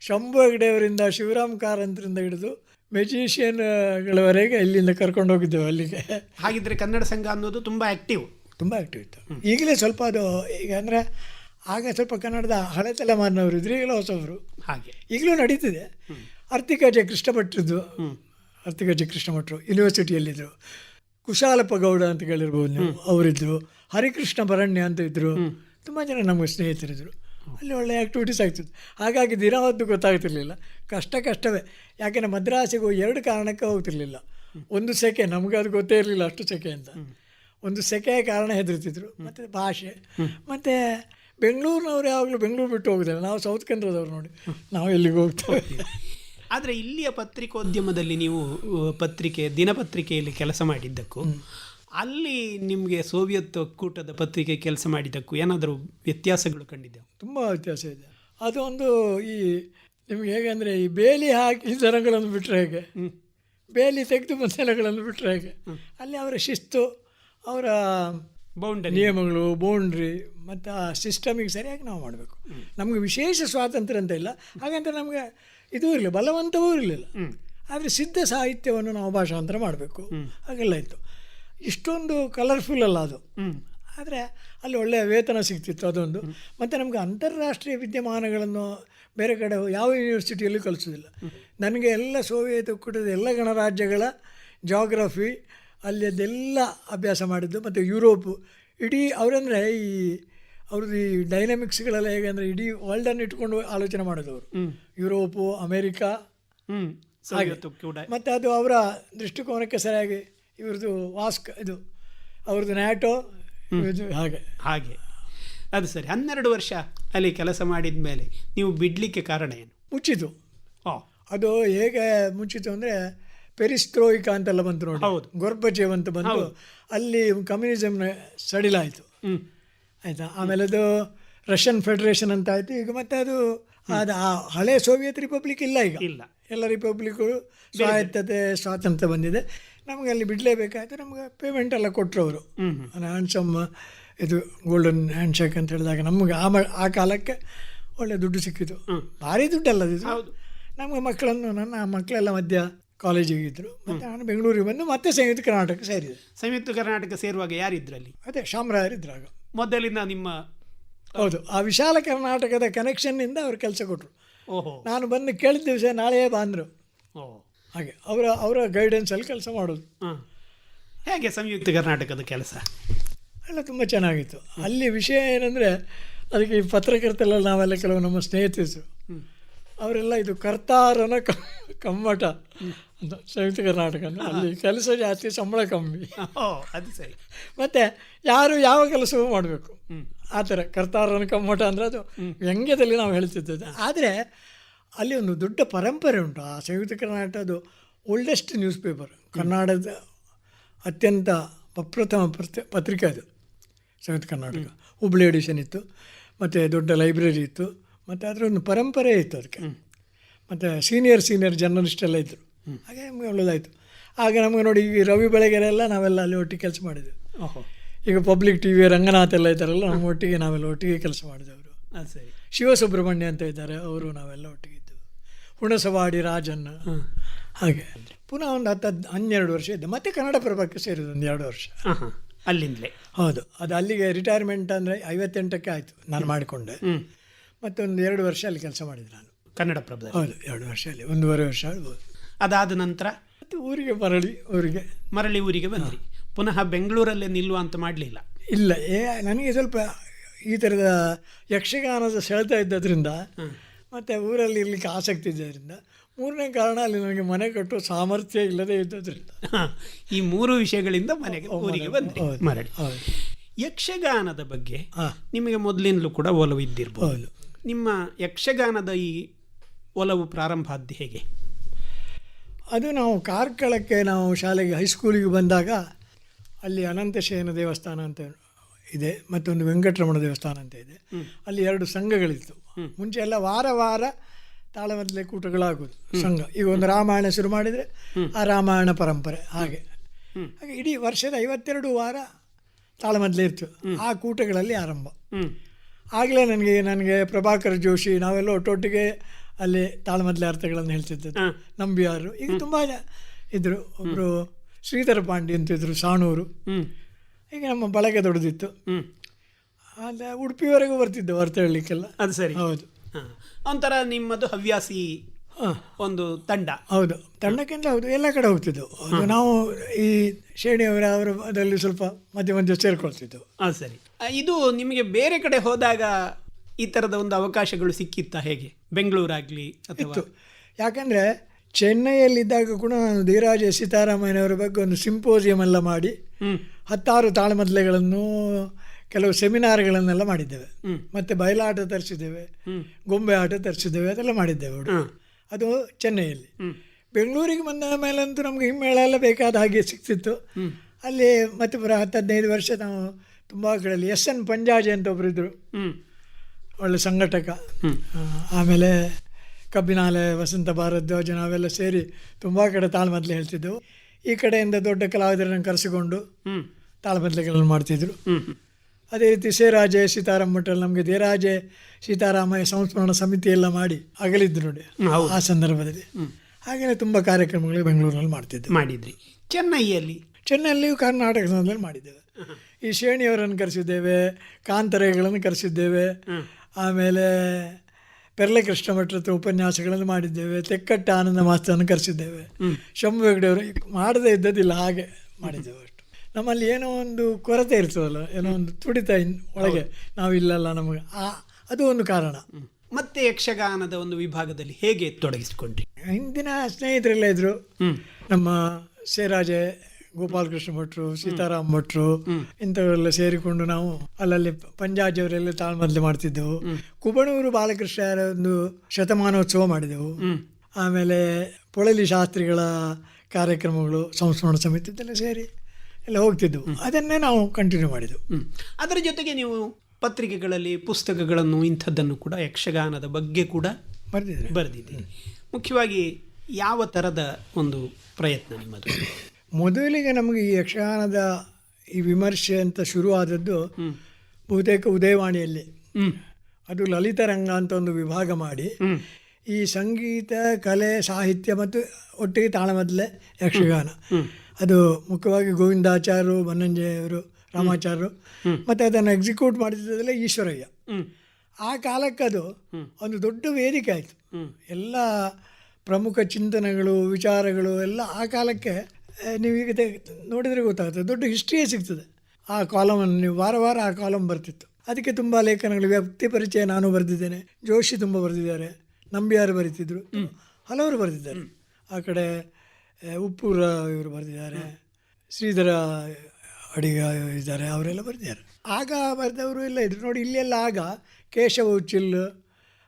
ಶಂಭು ಹೆಗಡೆಯವರಿಂದ ಶಿವರಾಮ್ ಕಾರಂತರಿಂದ ಹಿಡಿದು ಮೆಜಿಷಿಯನ್ಗಳವರೆಗೆ ಇಲ್ಲಿಂದ ಕರ್ಕೊಂಡು ಹೋಗಿದ್ದೆವು ಅಲ್ಲಿಗೆ. ಹಾಗಿದ್ರೆ ಕನ್ನಡ ಸಂಘ ಅನ್ನೋದು ತುಂಬ ಆ್ಯಕ್ಟಿವ್ ತುಂಬ ಆ್ಯಕ್ಟಿವ್ ಇತ್ತು. ಈಗಲೇ ಸ್ವಲ್ಪ ಅದು ಈಗ ಅಂದರೆ ಆಗ ಸ್ವಲ್ಪ ಕನ್ನಡದ ಹಳೆ ತಲೆಮಾರಿನವರು ಇದ್ರು ಈಗಲೂ ಹೊಸವರು ಹಾಗೆ ಈಗಲೂ ನಡೀತಿದೆ ಅರ್ತಿಕಜೆ ಜಯ ಕೃಷ್ಣಭಟ್ರದ್ದು ಅರ್ತಿಕಜೆ ಜಯ ಕೃಷ್ಣಭಟ್ರು ಯೂನಿವರ್ಸಿಟಿಯಲ್ಲಿದ್ದರು ಕುಶಾಲಪ್ಪ ಗೌಡ ಅಂತ ಕೇಳಿರ್ಬೋದು ನೀವು ಅವರಿದ್ದರು ಹರಿಕೃಷ್ಣ ಭರಣ್ಯ ಅಂತ ಇದ್ದರು ತುಂಬ ಜನ ನಮಗೆ ಸ್ನೇಹಿತರಿದ್ದರು ಅಲ್ಲಿ ಒಳ್ಳೆಯ ಆ್ಯಕ್ಟಿವಿಟೀಸ್ ಆಗ್ತಿತ್ತು. ಹಾಗಾಗಿ ದಿನ ಹೊತ್ತು ಗೊತ್ತಾಗ್ತಿರ್ಲಿಲ್ಲ. ಕಷ್ಟ ಕಷ್ಟವೇ. ಯಾಕೆಂದರೆ ಮದ್ರಾಸಿಗೆ ಎರಡು ಕಾರಣಕ್ಕೆ ಹೋಗ್ತಿರ್ಲಿಲ್ಲ. ಒಂದು ಸೆಕೆ ನಮಗೆ ಅದು ಗೊತ್ತೇ ಇರಲಿಲ್ಲ ಅಷ್ಟು ಸೆಕೆ ಅಂತ. ಒಂದು ಸೆಕೆಯ ಕಾರಣ ಹೆದರ್ತಿದ್ರು. ಮತ್ತು ಭಾಷೆ. ಮತ್ತು ಬೆಂಗಳೂರಿನವ್ರು ಯಾವಾಗಲೂ ಬೆಂಗಳೂರು ಬಿಟ್ಟು ಹೋಗೋದಿಲ್ಲ. ನಾವು ಸೌತ್ ಕೇಂದ್ರದವ್ರು ನೋಡಿ. ನಾವು ಎಲ್ಲಿಗೆ ಹೋಗ್ತೇವೆ. ಆದರೆ ಇಲ್ಲಿಯ ಪತ್ರಿಕೋದ್ಯಮದಲ್ಲಿ ನೀವು ಪತ್ರಿಕೆ ದಿನಪತ್ರಿಕೆಯಲ್ಲಿ ಕೆಲಸ ಮಾಡಿದ್ದಕ್ಕೂ ಅಲ್ಲಿ ನಿಮಗೆ ಸೋವಿಯತ್ ಒಕ್ಕೂಟದ ಪತ್ರಿಕೆ ಕೆಲಸ ಮಾಡಿದ್ದಕ್ಕೂ ಏನಾದರೂ ವ್ಯತ್ಯಾಸಗಳು ಕಂಡಿದ್ದೆವು ತುಂಬ ವ್ಯತ್ಯಾಸ ಇದೆ. ಅದು ಒಂದು ಈ ನಿಮ್ಗೆ ಹೇಗೆ ಅಂದರೆ ಈ ಬೇಲಿ ಹಾಕಿ ಜನಗಳನ್ನು ಬಿಟ್ಟರೆ ಹೇಗೆ? ಬೇಲಿ ತೆಗೆದು ಮಸಾಲೆಗಳನ್ನು ಬಿಟ್ಟರೆ ಹೇಗೆ? ಅಲ್ಲಿ ಅವರ ಶಿಸ್ತು ಅವರ ಬೌಂಡರಿ ನಿಯಮಗಳು ಬೌಂಡ್ರಿ ಮತ್ತು ಆ ಸಿಸ್ಟಮಿಗೆ ಸರಿಯಾಗಿ ನಾವು ಮಾಡಬೇಕು. ನಮಗೆ ವಿಶೇಷ ಸ್ವಾತಂತ್ರ್ಯ ಅಂತ ಇಲ್ಲ. ಹಾಗಂತ ನಮಗೆ ಇದು ಇರಲಿಲ್ಲ ಬಲವಂತವೂ ಇರಲಿಲ್ಲ. ಆದರೆ ಸಿದ್ಧ ಸಾಹಿತ್ಯವನ್ನು ನಾವು ಭಾಷಾಂತರ ಮಾಡಬೇಕು. ಹಾಗೆಲ್ಲ ಇತ್ತು ಇಷ್ಟೊಂದು ಕಲರ್ಫುಲ್ ಅಲ್ಲ ಅದು. ಆದರೆ ಅಲ್ಲಿ ಒಳ್ಳೆಯ ವೇತನ ಸಿಗ್ತಿತ್ತು ಅದೊಂದು. ಮತ್ತು ನಮಗೆ ಅಂತಾರಾಷ್ಟ್ರೀಯ ವಿದ್ಯಮಾನಗಳನ್ನು ಬೇರೆ ಕಡೆ ಯಾವ ಯೂನಿವರ್ಸಿಟಿಯಲ್ಲೂ ಕಲಿಸೋದಿಲ್ಲ. ನನಗೆ ಎಲ್ಲ ಸೋವಿಯತ್ ಒಕ್ಕೂಟದ ಎಲ್ಲ ಗಣರಾಜ್ಯಗಳ ಜಾಗ್ರಫಿ ಅಲ್ಲಿದ್ದೆಲ್ಲ ಅಭ್ಯಾಸ ಮಾಡಿದ್ದು. ಮತ್ತು ಯುರೋಪು ಇಡೀ ಅವರಂದರೆ ಈ ಅವ್ರದ್ದು ಈ ಡೈನಾಮಿಕ್ಸ್ಗಳೆಲ್ಲ ಹೇಗೆ ಅಂದರೆ ಇಡೀ ವರ್ಲ್ಡನ್ನು ಇಟ್ಕೊಂಡು ಆಲೋಚನೆ ಮಾಡೋದು ಅವರು ಯುರೋಪು ಅಮೇರಿಕಾ ಹಾಗೆ. ಮತ್ತು ಅದು ಅವರ ದೃಷ್ಟಿಕೋನಕ್ಕೆ ಸರಿಯಾಗಿ ಇವ್ರದ್ದು ವಾಸ್ಕ್ ಇದು ಅವ್ರದ್ದು ನ್ಯಾಟೋ ಇದು ಹಾಗೆ. ಹಾಗೆ. ಅದು ಸರಿ. ಹನ್ನೆರಡು ವರ್ಷ ಅಲ್ಲಿ ಕೆಲಸ ಮಾಡಿದ ಮೇಲೆ ನೀವು ಬಿಡಲಿಕ್ಕೆ ಕಾರಣ ಏನು? ಮುಚ್ಚಿತು ಅದು ಹೇಗೆ ಮುಚ್ಚಿತು ಅಂದರೆ ಪೆರಿಸ್ತ್ರೋಯಿಕ ಅಂತೆಲ್ಲ ಬಂತು ನೋಡಿ. ಹೌದು. ಗೊರ್ಬಚೇವ್ ಅಂತ ಬಂದು ಅಲ್ಲಿ ಕಮ್ಯುನಿಸಮ್ನ ಸಡಿಲಾಯಿತು. ಆಯಿತಾ? ಆಮೇಲೆ ಅದು ರಷ್ಯನ್ ಫೆಡರೇಷನ್ ಅಂತ ಆಯಿತು. ಈಗ ಮತ್ತೆ ಅದು ಅದು ಆ ಹಳೆ ಸೋವಿಯತ್ ರಿಪಬ್ಲಿಕ್ ಇಲ್ಲ ಈಗ. ಇಲ್ಲ. ಎಲ್ಲ ರಿಪಬ್ಲಿಕ್ಗಳು ಸ್ವಾಯತ್ತತೆ ಸ್ವಾತಂತ್ರ್ಯ ಬಂದಿದೆ. ನಮಗೆ ಅಲ್ಲಿ ಬಿಡಲೇಬೇಕಾಯ್ತು ನಮಗೆ ಪೇಮೆಂಟ್ ಎಲ್ಲ ಕೊಟ್ಟರು ಅವರು ಹ್ಯಾಂಡ್ ಹ್ಯಾಂಡ್ಸಮ್ ಇದು ಗೋಲ್ಡನ್ ಹ್ಯಾಂಡ್ ಶೇಕ್ ಅಂತ ಹೇಳಿದಾಗ ನಮಗೆ ಆ ಆ ಕಾಲಕ್ಕೆ ಒಳ್ಳೆ ದುಡ್ಡು ಸಿಕ್ಕಿತು ಭಾರಿ ದುಡ್ಡಲ್ಲ ಇದು ಹೌದು. ನಮಗೆ ಮಕ್ಕಳನ್ನು ನನ್ನ ಮಕ್ಕಳೆಲ್ಲ ಮಧ್ಯ ಕಾಲೇಜಿಗೆ ಇದ್ದರು ಮತ್ತು ನಾನು ಬೆಂಗಳೂರಿಗೆ ಬಂದು ಮತ್ತೆ ಸಂಯುಕ್ತ ಕರ್ನಾಟಕ ಸೇರಿದೆ. ಸಂಯುಕ್ತ ಕರ್ನಾಟಕ ಸೇರುವಾಗ ಯಾರಿದ್ರು ಅಲ್ಲಿ? ಅದೇ ಶಾಮರಾಯರು ಇದ್ರಾಗ ಮೊದಲಿನ ನಿಮ್ಮ ಹೌದು. ಆ ವಿಶಾಲ ಕರ್ನಾಟಕದ ಕನೆಕ್ಷನ್ನಿಂದ ಅವ್ರು ಕೆಲಸ ಕೊಟ್ಟರು ಓಹೋ. ನಾನು ಬಂದು ಕೇಳಿದ ದಿವಸ ನಾಳೆಯೇ ಬಂದರು. ಓ ಹಾಗೆ ಅವರ ಅವರ ಗೈಡೆನ್ಸಲ್ಲಿ ಕೆಲಸ ಮಾಡೋದು. ಹಾಂ. ಹೇಗೆ ಸಂಯುಕ್ತ ಕರ್ನಾಟಕದ ಕೆಲಸ? ಎಲ್ಲ ತುಂಬ ಚೆನ್ನಾಗಿತ್ತು. ಅಲ್ಲಿ ವಿಷಯ ಏನಂದರೆ ಅದಕ್ಕೆ ಈ ಪತ್ರಕರ್ತರೆಲ್ಲ ನಾವೆಲ್ಲ ಕೆಲವು ನಮ್ಮ ಸ್ನೇಹಿತರು ಅವರೆಲ್ಲ ಇದು ಕರ್ತಾರನ ಕ ಕಮ್ಮಟ. ಅಂತ ಸಂಯುಕ್ತ ಕರ್ನಾಟಕ ಅಲ್ಲಿ ಕೆಲಸ ಜಾಸ್ತಿ ಸಂಬಳ ಕಮ್ಮಿ. ಅದು ಸರಿ. ಮತ್ತು ಯಾರು ಯಾವ ಕೆಲಸವೂ ಮಾಡಬೇಕು. ಆ ಥರ ಕರ್ತಾರನ ಕಮ್ಮಟ ಅಂದರೆ ಅದು ವ್ಯಂಗ್ಯದಲ್ಲಿ ನಾವು ಹೇಳ್ತಿದ್ದದ್ದು. ಆದರೆ ಅಲ್ಲಿ ಒಂದು ದೊಡ್ಡ ಪರಂಪರೆ ಉಂಟು. ಆ ಸಂಯುಕ್ತ ಕರ್ನಾಟಕದ್ದು ಓಲ್ಡೆಸ್ಟ್ ನ್ಯೂಸ್ ಪೇಪರ್ ಕನ್ನಡದ ಅತ್ಯಂತ ಪ್ರಪ್ರಥಮ ಪ್ರತಿ ಪತ್ರಿಕೆ ಅದು ಸಂಯುಕ್ತ ಕರ್ನಾಟಕ. ಹುಬ್ಳಿ ಎಡಿಷನ್ ಇತ್ತು ಮತ್ತು ದೊಡ್ಡ ಲೈಬ್ರರಿ ಇತ್ತು ಮತ್ತು ಅದರ ಒಂದು ಪರಂಪರೆ ಇತ್ತು ಅದಕ್ಕೆ. ಮತ್ತು ಸೀನಿಯರ್ ಸೀನಿಯರ್ ಜರ್ನಲಿಸ್ಟ್ ಎಲ್ಲ ಇದ್ದರು ಹಾಗೆ ನಮಗೆ ಒಳ್ಳೆಯದಾಯಿತು ಆಗ ನಮಗೆ ನೋಡಿ ಈ ರವಿ ಬೆಳಗೆರೆಲ್ಲ ನಾವೆಲ್ಲ ಅಲ್ಲಿ ಒಟ್ಟಿಗೆ ಕೆಲಸ ಮಾಡಿದ್ವಿ. ಓಹೋ. ಈಗ ಪಬ್ಲಿಕ್ ಟಿ ವಿ ರಂಗನಾಥ್ ಎಲ್ಲ ಇದ್ದಾರಲ್ಲ ನಮ್ಮ ಒಟ್ಟಿಗೆ ನಾವೆಲ್ಲ ಒಟ್ಟಿಗೆ ಕೆಲಸ ಮಾಡಿದವರು. ಆ ಸರಿ. ಶಿವಸುಬ್ರಹ್ಮಣ್ಯ ಅಂತ ಇದ್ದಾರೆ ಅವರು ನಾವೆಲ್ಲ ಒಟ್ಟಿಗೆ ಹುಣಸವಾಡಿ ರಾಜಣ್ಣ ಹಾಗೆ. ಪುನಃ ಒಂದು ಹತ್ತು ಹದ್ ಹನ್ನೆರಡು ವರ್ಷ ಇದ್ದೆ. ಮತ್ತೆ ಕನ್ನಡ ಪ್ರಭಕ್ಕೆ ಸೇರಿದ ಒಂದು ಎರಡು ವರ್ಷ. ಅಲ್ಲಿಂದಲೇ. ಹೌದು. ಅದು ಅಲ್ಲಿಗೆ ರಿಟೈರ್ಮೆಂಟ್ ಅಂದರೆ ಐವತ್ತೆಂಟಕ್ಕೆ ಆಯಿತು. ನಾನು ಮಾಡಿಕೊಂಡೆ. ಮತ್ತೆ ಮತ್ತೊಂದು ಎರಡು ವರ್ಷ ಅಲ್ಲಿ ಕೆಲಸ ಮಾಡಿದೆ ನಾನು. ಕನ್ನಡ ಪ್ರಭ ಹೌದು. ಎರಡು ವರ್ಷ ಅಲ್ಲಿ. ಒಂದೂವರೆ ವರ್ಷ ಆಗ್ಬೋದು. ಅದಾದ ನಂತರ? ಮತ್ತು ಊರಿಗೆ ಮರಳಿ ಊರಿಗೆ. ಮರಳಿ ಊರಿಗೆ ಬಂದ್ರಿ. ಪುನಃ ಬೆಂಗಳೂರಲ್ಲೇ ನಿಲ್ಲುವ ಅಂತ ಮಾಡಲಿಲ್ಲ? ಇಲ್ಲ. ಏ ನನಗೆ ಸ್ವಲ್ಪ ಈ ಥರದ ಯಕ್ಷಗಾನದ ಸೆಳೆತ ಇದ್ದದ್ರಿಂದ ಮತ್ತು ಊರಲ್ಲಿ ಇರಲಿಕ್ಕೆ ಆಸಕ್ತಿ ಇದ್ದರಿಂದ ಮೂರನೇ ಕಾರಣ ಅಲ್ಲಿ ನನಗೆ ಮನೆ ಕಟ್ಟುವ ಸಾಮರ್ಥ್ಯ ಇಲ್ಲದೇ ಇದ್ದದ್ರಿಂದ. ಈ ಮೂರು ವಿಷಯಗಳಿಂದ ಮನೆಗೆ ಊರಿಗೆ ಬಂದು ಹೌದು. ಮರಳಿ. ಹೌದು. ಯಕ್ಷಗಾನದ ಬಗ್ಗೆ ನಿಮಗೆ ಮೊದಲಿಂದಲೂ ಕೂಡ ಒಲವು ಇದ್ದಿರ್ಬೋದು. ನಿಮ್ಮ ಯಕ್ಷಗಾನದ ಈ ಒಲವು ಪ್ರಾರಂಭ ಆದ್ದು ಹೇಗೆ? ಅದು ನಾವು ಕಾರ್ಕಳಕ್ಕೆ ನಾವು ಶಾಲೆಗೆ ಹೈಸ್ಕೂಲಿಗೆ ಬಂದಾಗ ಅಲ್ಲಿ ಅನಂತಶಯನ ದೇವಸ್ಥಾನ ಅಂತ ಇದೆ ಮತ್ತೊಂದು ವೆಂಕಟರಮಣ ದೇವಸ್ಥಾನ ಅಂತ ಇದೆ. ಅಲ್ಲಿ ಎರಡು ಸಂಘಗಳಿತ್ತು. ಮುಂಚೆ ಎಲ್ಲ ವಾರ ವಾರ ತಾಳಮದ್ದಲೆ ಕೂಟಗಳಾಗೋದು ಸಂಘ. ಈಗ ಒಂದು ರಾಮಾಯಣ ಶುರು ಮಾಡಿದರೆ ಆ ರಾಮಾಯಣ ಪರಂಪರೆ ಹಾಗೆ. ಹಾಗೆ ಇಡೀ ವರ್ಷದ ಐವತ್ತೆರಡು ವಾರ ತಾಳಮದ್ದಲೆ ಇತ್ತು ಆ ಕೂಟಗಳಲ್ಲಿ ಆರಂಭ. ಆಗಲೇ ನನಗೆ ನನಗೆ ಪ್ರಭಾಕರ್ ಜೋಶಿ ನಾವೆಲ್ಲ ಒಟ್ಟೊಟ್ಟಿಗೆ ಅಲ್ಲಿ ತಾಳಮದ್ದಲೆ ಅರ್ಥಗಳನ್ನು ಹೇಳ್ತಿದ್ದೆ ನಂಬಿಯಾರು ಈಗ ತುಂಬ ಇದ್ದರು ಒಬ್ಬರು ಶ್ರೀಧರ ಪಾಂಡಿ ಅಂತಿದ್ರು ಸಾಣೂರು. ಈಗ ನಮ್ಮ ಬಳಗೆ ದೊಡ್ಡದಿತ್ತು. ಅಲ್ಲ ಉಡುಪಿವರೆಗೂ ಬರ್ತಿದ್ದೆ ವಾರ್ತೆ ಹೇಳಲಿಕ್ಕೆಲ್ಲ. ಅದು ಸರಿ. ಹೌದು. ಹಾಂ. ಒಂಥರ ನಿಮ್ಮದು ಹವ್ಯಾಸಿ ಹಾಂ. ಒಂದು ತಂಡ. ಹೌದು. ತಂಡಕ್ಕಿಂತ ಹೌದು ಎಲ್ಲ ಕಡೆ ಹೋಗ್ತಿದ್ದೆವು. ಅದು ನಾವು ಈ ಶೇಣಿಯವರ ಅವರ ಅದರಲ್ಲಿ ಸ್ವಲ್ಪ ಮಧ್ಯೆ ಮಧ್ಯೆ ಸೇರ್ಕೊಳ್ತಿದ್ದೆವು. ಅದು ಸರಿ. ಇದು ನಿಮಗೆ ಬೇರೆ ಕಡೆ ಹೋದಾಗ ಈ ಥರದ ಒಂದು ಅವಕಾಶಗಳು ಸಿಕ್ಕಿತ್ತಾ ಹೇಗೆ? ಬೆಂಗಳೂರಾಗಲಿ ಅಥವಾ? ಇತ್ತು. ಯಾಕಂದರೆ ಚೆನ್ನೈಯಲ್ಲಿದ್ದಾಗ ಕೂಡ ನಾನು ಧೀರಾಜ ಸೀತಾರಾಮಯ್ಯನವರ ಬಗ್ಗೆ ಒಂದು ಸಿಂಪೋಸಿಯಂ ಎಲ್ಲ ಮಾಡಿ ಹತ್ತಾರು ತಾಳಮದ್ದಲೆಗಳನ್ನು ಕೆಲವು ಸೆಮಿನಾರ್ಗಳನ್ನೆಲ್ಲ ಮಾಡಿದ್ದೇವೆ. ಮತ್ತೆ ಬಯಲಾಟ ತರಿಸಿದ್ದೇವೆ ಗೊಂಬೆ ಆಟ ತರಿಸಿದ್ದೇವೆ ಅದೆಲ್ಲ ಮಾಡಿದ್ದೇವೆ ಹುಡುಗ. ಅದು ಚೆನ್ನೈಯಲ್ಲಿ. ಬೆಂಗಳೂರಿಗೆ ಬಂದ ಮೇಲಂತೂ ನಮಗೆ ಹಿಮ್ಮೇಳ ಎಲ್ಲ ಬೇಕಾದ ಹಾಗೆ ಸಿಕ್ತಿತ್ತು ಅಲ್ಲಿ ಮತ್ತೆ ಬರ ಹತ್ತು ಹದಿನೈದು ವರ್ಷ ನಾವು ತುಂಬ ಕಡೆಯಲ್ಲಿ ಎಸ್ ಎನ್ ಪಂಜಾಜಿ ಅಂತ ಒಬ್ರು ಇದ್ದರು ಒಳ್ಳೆ ಸಂಘಟಕ. ಆಮೇಲೆ ಕಬ್ಬಿನಾಲೆ ವಸಂತ ಭಾರದ್ವಾಜ ನಾವೆಲ್ಲ ಸೇರಿ ತುಂಬ ಕಡೆ ತಾಳ್ಮದ್ಲೆ ಹೇಳ್ತಿದ್ದೆವು. ಈ ಕಡೆಯಿಂದ ದೊಡ್ಡ ಕಲಾವಿದರನ್ನು ಕರೆಸಿಕೊಂಡು ತಾಳ್ಮದ್ಲೆಗಳನ್ನು ಮಾಡ್ತಿದ್ರು. ಅದೇ ರೀತಿ ಸೇರಾಜೆ ಸೀತಾರಾಮ ಮಠಲ್ಲಿ ನಮಗೆ ದೇರಾಜೆ ಸೀತಾರಾಮಯ್ಯ ಸಂಸ್ಮರಣ ಸಮಿತಿ ಎಲ್ಲ ಮಾಡಿ ಅಗಲಿದ್ದು ನೋಡಿ ಆ ಸಂದರ್ಭದಲ್ಲಿ. ಹಾಗೆಯೇ ತುಂಬ ಕಾರ್ಯಕ್ರಮಗಳು ಬೆಂಗಳೂರಿನಲ್ಲಿ ಮಾಡ್ತಿದ್ದೆ. ಮಾಡಿದ್ರಿ. ಚೆನ್ನೈಯಲ್ಲಿ? ಚೆನ್ನೈಯಲ್ಲಿಯೂ ಕರ್ನಾಟಕ ಸಂಘದಲ್ಲಿ ಮಾಡಿದ್ದೇವೆ. ಈ ಶ್ರೇಣಿಯವರನ್ನು ಕರೆಸಿದ್ದೇವೆ ಕಾಂತರೆಗಳನ್ನು ಕರೆಸಿದ್ದೇವೆ ಆಮೇಲೆ ಪೆರ್ಲೆ ಕೃಷ್ಣ ಮಠದ ಉಪನ್ಯಾಸಗಳನ್ನು ಮಾಡಿದ್ದೇವೆ ತೆಕ್ಕಟ್ಟ ಆನಂದ ಮಾಸ್ತರನ್ನು ಕರೆಸಿದ್ದೇವೆ. ಶಂಭು ಹೆಗ್ಡೆಯವರು ಮಾಡದೇ ಇದ್ದದಿಲ್ಲ ಹಾಗೆ ಮಾಡಿದ್ದೇವೆ ನಮ್ಮಲ್ಲಿ ಏನೋ ಒಂದು ಕೊರತೆ ಇರ್ತದಲ್ಲ ಏನೋ ಒಂದು ತುಡಿತ ಇನ್- ಒಳಗೆ ನಾವಿಲ್ಲಲ್ಲ ನಮಗೆ. ಆ ಅದು ಒಂದು ಕಾರಣ. ಮತ್ತೆ ಯಕ್ಷಗಾನದ ಒಂದು ವಿಭಾಗದಲ್ಲಿ ಹೇಗೆ ತೊಡಗಿಸಿಕೊಂಡ್ರಿ? ಹಿಂದಿನ ಸ್ನೇಹಿತರೆಲ್ಲ ಇದ್ರು. ನಮ್ಮ ಸೇರಾಜೆ ಗೋಪಾಲಕೃಷ್ಣ ಭಟ್ರು ಸೀತಾರಾಮ್ ಭಟ್ರು ಇಂಥವರೆಲ್ಲ ಸೇರಿಕೊಂಡು ನಾವು ಅಲ್ಲಲ್ಲಿ ಪಂಜಾಜಿಯವರೆಲ್ಲ ತಾಳ್ಮದ್ಲೆ ಮಾಡ್ತಿದ್ದೆವು. ಕುಬಣೂರು ಬಾಲಕೃಷ್ಣರ ಒಂದು ಶತಮಾನೋತ್ಸವ ಮಾಡಿದೆವು. ಆಮೇಲೆ ಪೊಳಲಿ ಶಾಸ್ತ್ರಿಗಳ ಕಾರ್ಯಕ್ರಮಗಳು ಸಂಸ್ಮರಣ ಸಮಿತಿ ಇದೆಲ್ಲ ಸೇರಿ. ಎಲ್ಲ ಹೋಗ್ತಿದ್ದವು ಅದನ್ನೇ ನಾವು ಕಂಟಿನ್ಯೂ ಮಾಡಿದ್ದು. ಅದರ ಜೊತೆಗೆ ನೀವು ಪತ್ರಿಕೆಗಳಲ್ಲಿ ಪುಸ್ತಕಗಳನ್ನು ಇಂಥದ್ದನ್ನು ಕೂಡ ಯಕ್ಷಗಾನದ ಬಗ್ಗೆ ಕೂಡ ಬರೆದಿದ್ದೀನಿ ಬರೆದಿದ್ದೀರಿ. ಮುಖ್ಯವಾಗಿ ಯಾವ ಥರದ ಒಂದು ಪ್ರಯತ್ನ ನಿಮ್ಮದು? ಮೊದಲಿಗೆ ನಮಗೆ ಈ ಯಕ್ಷಗಾನದ ಈ ವಿಮರ್ಶೆ ಅಂತ ಶುರುವಾದದ್ದು ಬಹುತೇಕ ಉದಯವಾಣಿಯಲ್ಲಿ. ಅದು ಅದು ಲಲಿತರಂಗ ಅಂತ ಒಂದು ವಿಭಾಗ ಮಾಡಿ ಈ ಸಂಗೀತ ಕಲೆ ಸಾಹಿತ್ಯ ಮತ್ತು ಒಟ್ಟಿಗೆ ತಾಳಮದ್ದಲೆ ಯಕ್ಷಗಾನ. ಅದು ಮುಖ್ಯವಾಗಿ ಗೋವಿಂದಾಚಾರ್ಯರು ಬನ್ನಂಜಯವರು ರಾಮಾಚಾರ್ಯರು ಮತ್ತು ಅದನ್ನು ಎಕ್ಸಿಕ್ಯೂಟ್ ಮಾಡಿದ್ದಲ್ಲ ಈಶ್ವರಯ್ಯ. ಆ ಕಾಲಕ್ಕೆ ಅದು ಒಂದು ದೊಡ್ಡ ವೇದಿಕೆ ಆಯಿತು. ಎಲ್ಲ ಪ್ರಮುಖ ಚಿಂತನೆಗಳು ವಿಚಾರಗಳು ಎಲ್ಲ ಆ ಕಾಲಕ್ಕೆ ನೀವು ನೀವೀಗ ನೋಡಿದರೆ ಗೊತ್ತಾಗುತ್ತೆ. ದೊಡ್ಡ ಹಿಸ್ಟ್ರಿಯೇ ಸಿಗ್ತದೆ. ಆ ಕಾಲಮನ್ನು ನೀವು ವಾರ ವಾರ ಆ ಕಾಲಮ್ ಬರ್ತಿತ್ತು. ಅದಕ್ಕೆ ತುಂಬ ಲೇಖನಗಳು ವ್ಯಕ್ತಿ ಪರಿಚಯ ನಾನು ಬರೆದಿದ್ದೇನೆ ಜೋಶಿ ತುಂಬ ಬರೆದಿದ್ದಾರೆ ನಂಬಿಯಾರು ಬರೀತಿದ್ರು ಹಲವರು ಬರೆದಿದ್ದಾರೆ. ಆ ಕಡೆ ಉಪ್ಪೂರ ಇವರು ಬರೆದಿದ್ದಾರೆ. ಶ್ರೀಧರ ಅಡಿಗ ಇದ್ದಾರೆ ಅವರೆಲ್ಲ ಬರೆದಿದ್ದಾರೆ. ಆಗ ಬರೆದವರು ಎಲ್ಲ ಇದ್ರು ನೋಡಿ ಇಲ್ಲೆಲ್ಲ ಆಗ ಕೇಶವ ಉಚ್ಚಿಲ್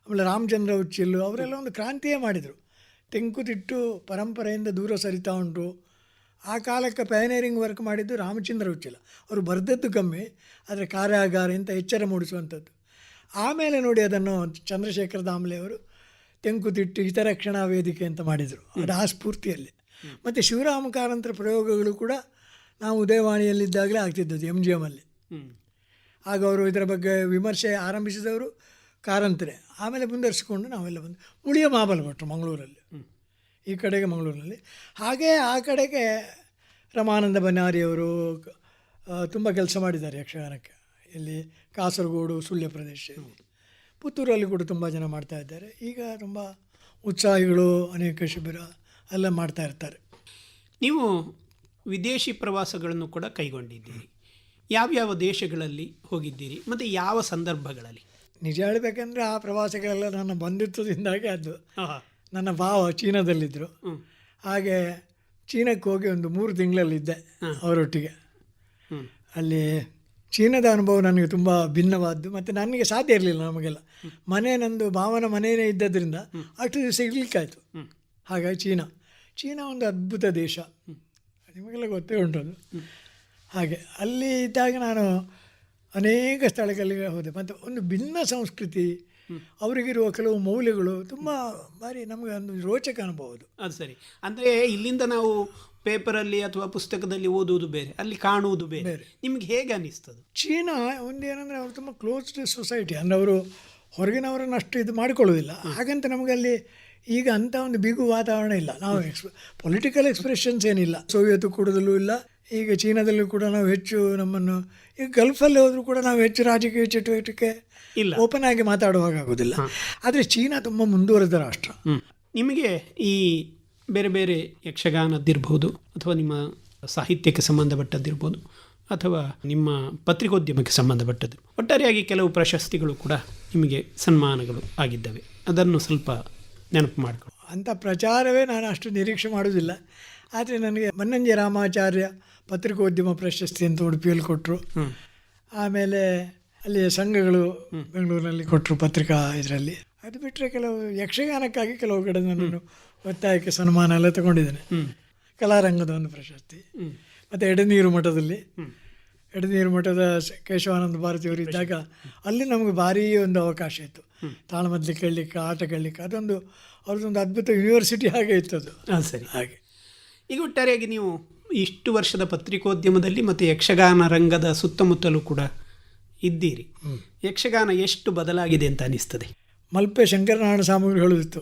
ಆಮೇಲೆ ರಾಮಚಂದ್ರ ಉಚ್ಚಿಲ್ ಅವರೆಲ್ಲ ಒಂದು ಕ್ರಾಂತಿಯೇ ಮಾಡಿದರು. ತೆಂಕುತಿಟ್ಟು ಪರಂಪರೆಯಿಂದ ದೂರ ಸರಿತಾ ಉಂಟು. ಆ ಕಾಲಕ್ಕೆ ಪ್ಯಾನೇರಿಂಗ್ ವರ್ಕ್ ಮಾಡಿದ್ದು ರಾಮಚಂದ್ರ ಉಚ್ಚಿಲ. ಅವರು ಬರೆದದ್ದು ಕಮ್ಮಿ ಆದರೆ ಕಾರ್ಯಾಗಾರ ಅಂತ ಎಚ್ಚರ ಮೂಡಿಸುವಂಥದ್ದು. ಆಮೇಲೆ ನೋಡಿ ಅದನ್ನು ಚಂದ್ರಶೇಖರ ದಾಮ್ಲೆ ಅವರು ತೆಂಕುತಿಟ್ಟು ಹಿತರಕ್ಷಣಾ ವೇದಿಕೆ ಅಂತ ಮಾಡಿದರು. ಅದು ಆ ಸ್ಫೂರ್ತಿಯಲ್ಲಿ. ಮತ್ತು ಶಿವರಾಮ ಕಾರಂತರ ಪ್ರಯೋಗಗಳು ಕೂಡ ನಾವು ಉದಯವಾಣಿಯಲ್ಲಿದ್ದಾಗಲೇ ಆಗ್ತಿದ್ದದ್ದು ಎಂ ಜಿ ಎಮ್ಮಲ್ಲಿ ಆಗ ಅವರು ಇದರ ಬಗ್ಗೆ ವಿಮರ್ಶೆ ಆರಂಭಿಸಿದವರು ಕಾರಂತರೆ. ಆಮೇಲೆ ಮುಂದುವರಿಸಿಕೊಂಡು ನಾವೆಲ್ಲ ಬಂದು ಉಳಿಯ ಮಾಬಲ್ ಭಟ್ರು ಮಂಗಳೂರಲ್ಲಿ ಈ ಕಡೆಗೆ ಮಂಗಳೂರಿನಲ್ಲಿ. ಹಾಗೇ ಆ ಕಡೆಗೆ ರಮಾನಂದ ಬನ್ನಾರಿಯವರು ತುಂಬ ಕೆಲಸ ಮಾಡಿದ್ದಾರೆ ಯಕ್ಷಗಾನಕ್ಕೆ. ಇಲ್ಲಿ ಕಾಸರಗೋಡು ಸುಳ್ಯ ಪ್ರದೇಶ. ಪುತ್ತೂರಲ್ಲಿ ಕೂಡ ತುಂಬ ಜನ ಮಾಡ್ತಾ ಇದ್ದಾರೆ. ಈಗ ತುಂಬ ಉತ್ಸಾಹಿಗಳು ಅನೇಕ ಶಿಬಿರ ಎಲ್ಲ ಮಾಡ್ತಾ ಇರ್ತಾರೆ. ನೀವು ವಿದೇಶಿ ಪ್ರವಾಸಗಳನ್ನು ಕೂಡ ಕೈಗೊಂಡಿದ್ದೀರಿ. ಯಾವ್ಯಾವ ದೇಶಗಳಲ್ಲಿ ಹೋಗಿದ್ದೀರಿ? ಮತ್ತು ಯಾವ ಸಂದರ್ಭಗಳಲ್ಲಿ? ನಿಜ ಹೇಳಬೇಕಂದ್ರೆ ಆ ಪ್ರವಾಸಗಳೆಲ್ಲ ನನ್ನ ಬಂಧುತ್ವದಿಂದಾಗಿ ಅದು. ನನ್ನ ಭಾವ ಚೀನಾದಲ್ಲಿದ್ದರು. ಹಾಗೆ ಚೀನಕ್ಕೆ ಹೋಗಿ ಒಂದು ಮೂರು ತಿಂಗಳಲ್ಲಿದ್ದೆ ಅವರೊಟ್ಟಿಗೆ. ಅಲ್ಲಿ ಚೀನಾದ ಅನುಭವ ನನಗೆ ತುಂಬ ಭಿನ್ನವಾದ್ದು. ಮತ್ತು ನನಗೆ ಸಾಧ್ಯ ಇರಲಿಲ್ಲ ನಮಗೆಲ್ಲ. ಮನೆ ನಂದು ಭಾವನ ಮನೆಯೇ ಇದ್ದದ್ರಿಂದ ಅಷ್ಟು ದಿವಸ ಇರ್ಲಿಕ್ಕಾಯ್ತು ಹಾಗಾಗಿ ಚೀನಾ. ಚೀನಾ ಒಂದು ಅದ್ಭುತ ದೇಶ. ನಿಮಗೆಲ್ಲ ಗೊತ್ತೇ ಉಂಟು ಅದು. ಹಾಗೆ ಅಲ್ಲಿ ಇದ್ದಾಗ ನಾನು ಅನೇಕ ಸ್ಥಳಗಳಿಗೆ ಹೋದೆ. ಮತ್ತು ಒಂದು ಭಿನ್ನ ಸಂಸ್ಕೃತಿ ಅವರಿಗಿರುವ ಕೆಲವು ಮೌಲ್ಯಗಳು ತುಂಬ ಭಾರಿ ನಮಗೆ ಒಂದು ರೋಚಕ ಅನುಭವದು ಅದು. ಸರಿ. ಅಂದರೆ ಇಲ್ಲಿಂದ ನಾವು ಪೇಪರಲ್ಲಿ ಅಥವಾ ಪುಸ್ತಕದಲ್ಲಿ ಓದುವುದು ಬೇರೆ ಅಲ್ಲಿ ಕಾಣುವುದು ಬೇರೆ. ನಿಮ್ಗೆ ಹೇಗೆ ಅನ್ನಿಸ್ತದೆ ಚೀನಾ ಒಂದೇನೆಂದರೆ ಅವರು ತುಂಬ ಕ್ಲೋಸ್ಡ್ ಸೊಸೈಟಿ ಅಂದರೆ ಅವರು ಹೊರಗಿನವರನ್ನು ಅಷ್ಟು ಇದು ಮಾಡಿಕೊಳ್ಳೋದಿಲ್ಲ ಹಾಗಂತ ನಮಗೆ ಅಲ್ಲಿ ಈಗ ಅಂಥ ಒಂದು ಬಿಗು ವಾತಾವರಣ ಇಲ್ಲ. ನಾವು ಎಕ್ಸ್ ಪೊಲಿಟಿಕಲ್ ಎಕ್ಸ್ಪ್ರೆಷನ್ಸ್ ಏನಿಲ್ಲ. ಸೋವಿಯತ್ ಕೂಡದಲ್ಲೂ ಇಲ್ಲ. ಈಗ ಚೀನಾದಲ್ಲೂ ಕೂಡ ನಾವು ಹೆಚ್ಚು ನಮ್ಮನ್ನು ಈಗ ಗಲ್ಫಲ್ಲಿ ಹೋದರೂ ಕೂಡ ನಾವು ಹೆಚ್ಚು ರಾಜಕೀಯ ಚಟುವಟಿಕೆ ಇಲ್ಲ. ಓಪನ್ ಆಗಿ ಮಾತಾಡುವಾಗುವುದಿಲ್ಲ ಆದರೆ ಚೀನಾ ತುಂಬ ಮುಂದುವರೆದ ರಾಷ್ಟ್ರ. ನಿಮಗೆ ಈ ಬೇರೆ ಬೇರೆ ಯಕ್ಷಗಾನದ್ದಿರ್ಬೋದು ಅಥವಾ ನಿಮ್ಮ ಸಾಹಿತ್ಯಕ್ಕೆ ಸಂಬಂಧಪಟ್ಟದ್ದಿರ್ಬೋದು ಅಥವಾ ನಿಮ್ಮ ಪತ್ರಿಕೋದ್ಯಮಕ್ಕೆ ಸಂಬಂಧಪಟ್ಟದ್ದು ಒಟ್ಟಾರೆಯಾಗಿ ಕೆಲವು ಪ್ರಶಸ್ತಿಗಳು ಕೂಡ ನಿಮಗೆ ಸನ್ಮಾನಗಳು ಆಗಿದ್ದಾವೆ. ಅದನ್ನು ಸ್ವಲ್ಪ ನೆನಪು ಮಾಡ್ಕೊ. ಅಂಥ ಪ್ರಚಾರವೇ ನಾನು ಅಷ್ಟು ನಿರೀಕ್ಷೆ ಮಾಡೋದಿಲ್ಲ ಆದರೆ ನನಗೆ ಮನ್ನಂಜೆ ರಾಮಾಚಾರ್ಯ ಪತ್ರಿಕೋದ್ಯಮ ಪ್ರಶಸ್ತಿ ಅಂತ ಉಡುಪಿಯಲ್ಲಿ ಕೊಟ್ಟರು ಆಮೇಲೆ ಅಲ್ಲಿಯ ಸಂಘಗಳು ಬೆಂಗಳೂರಿನಲ್ಲಿ ಕೊಟ್ಟರು ಪತ್ರಿಕಾ ಇದರಲ್ಲಿ. ಅದು ಬಿಟ್ಟರೆ ಕೆಲವು ಯಕ್ಷಗಾನಕ್ಕಾಗಿ ಕೆಲವು ಕಡೆ ನಾನು ಒತ್ತಾಯಕ್ಕೆ ಸನ್ಮಾನ ಎಲ್ಲ ತಗೊಂಡಿದ್ದೇನೆ. ಕಲಾರಂಗದ ಒಂದು ಪ್ರಶಸ್ತಿ. ಮತ್ತು ಎಡನೀರು ಮಠದಲ್ಲಿ. ಎಡನೀರು ಮಠದ ಕೇಶವಾನಂದ ಭಾರತಿಯವರು ಇದ್ದಾಗ ಅಲ್ಲಿ ನಮಗೆ ಭಾರೀ ಒಂದು ಅವಕಾಶ ಇತ್ತು. ತಾಳಮದ್ಲಿ ಕೇಳಲಿಕ್ಕೆ ಆಟ ಕೇಳಲಿಕ್ಕೆ. ಅದೊಂದು ಅವ್ರದ್ದೊಂದು ಅದ್ಭುತ ಯೂನಿವರ್ಸಿಟಿ ಹಾಗೆ ಇತ್ತು ಅದು ಹಾಂ ಸರಿ. ಹಾಗೆ. ಈಗ ಒಟ್ಟಾರೆಯಾಗಿ ನೀವು ಇಷ್ಟು ವರ್ಷದ ಪತ್ರಿಕೋದ್ಯಮದಲ್ಲಿ ಮತ್ತು ಯಕ್ಷಗಾನ ರಂಗದ ಸುತ್ತಮುತ್ತಲೂ ಕೂಡ ಇದ್ದೀರಿ. ಯಕ್ಷಗಾನ ಎಷ್ಟು ಬದಲಾಗಿದೆ ಅಂತ ಅನಿಸ್ತದೆ? ಮಲ್ಪೆ ಶಂಕರನಾರಾಯಣ ಸ್ವಾಮಿಗಳು ಹೇಳುದಿತ್ತು.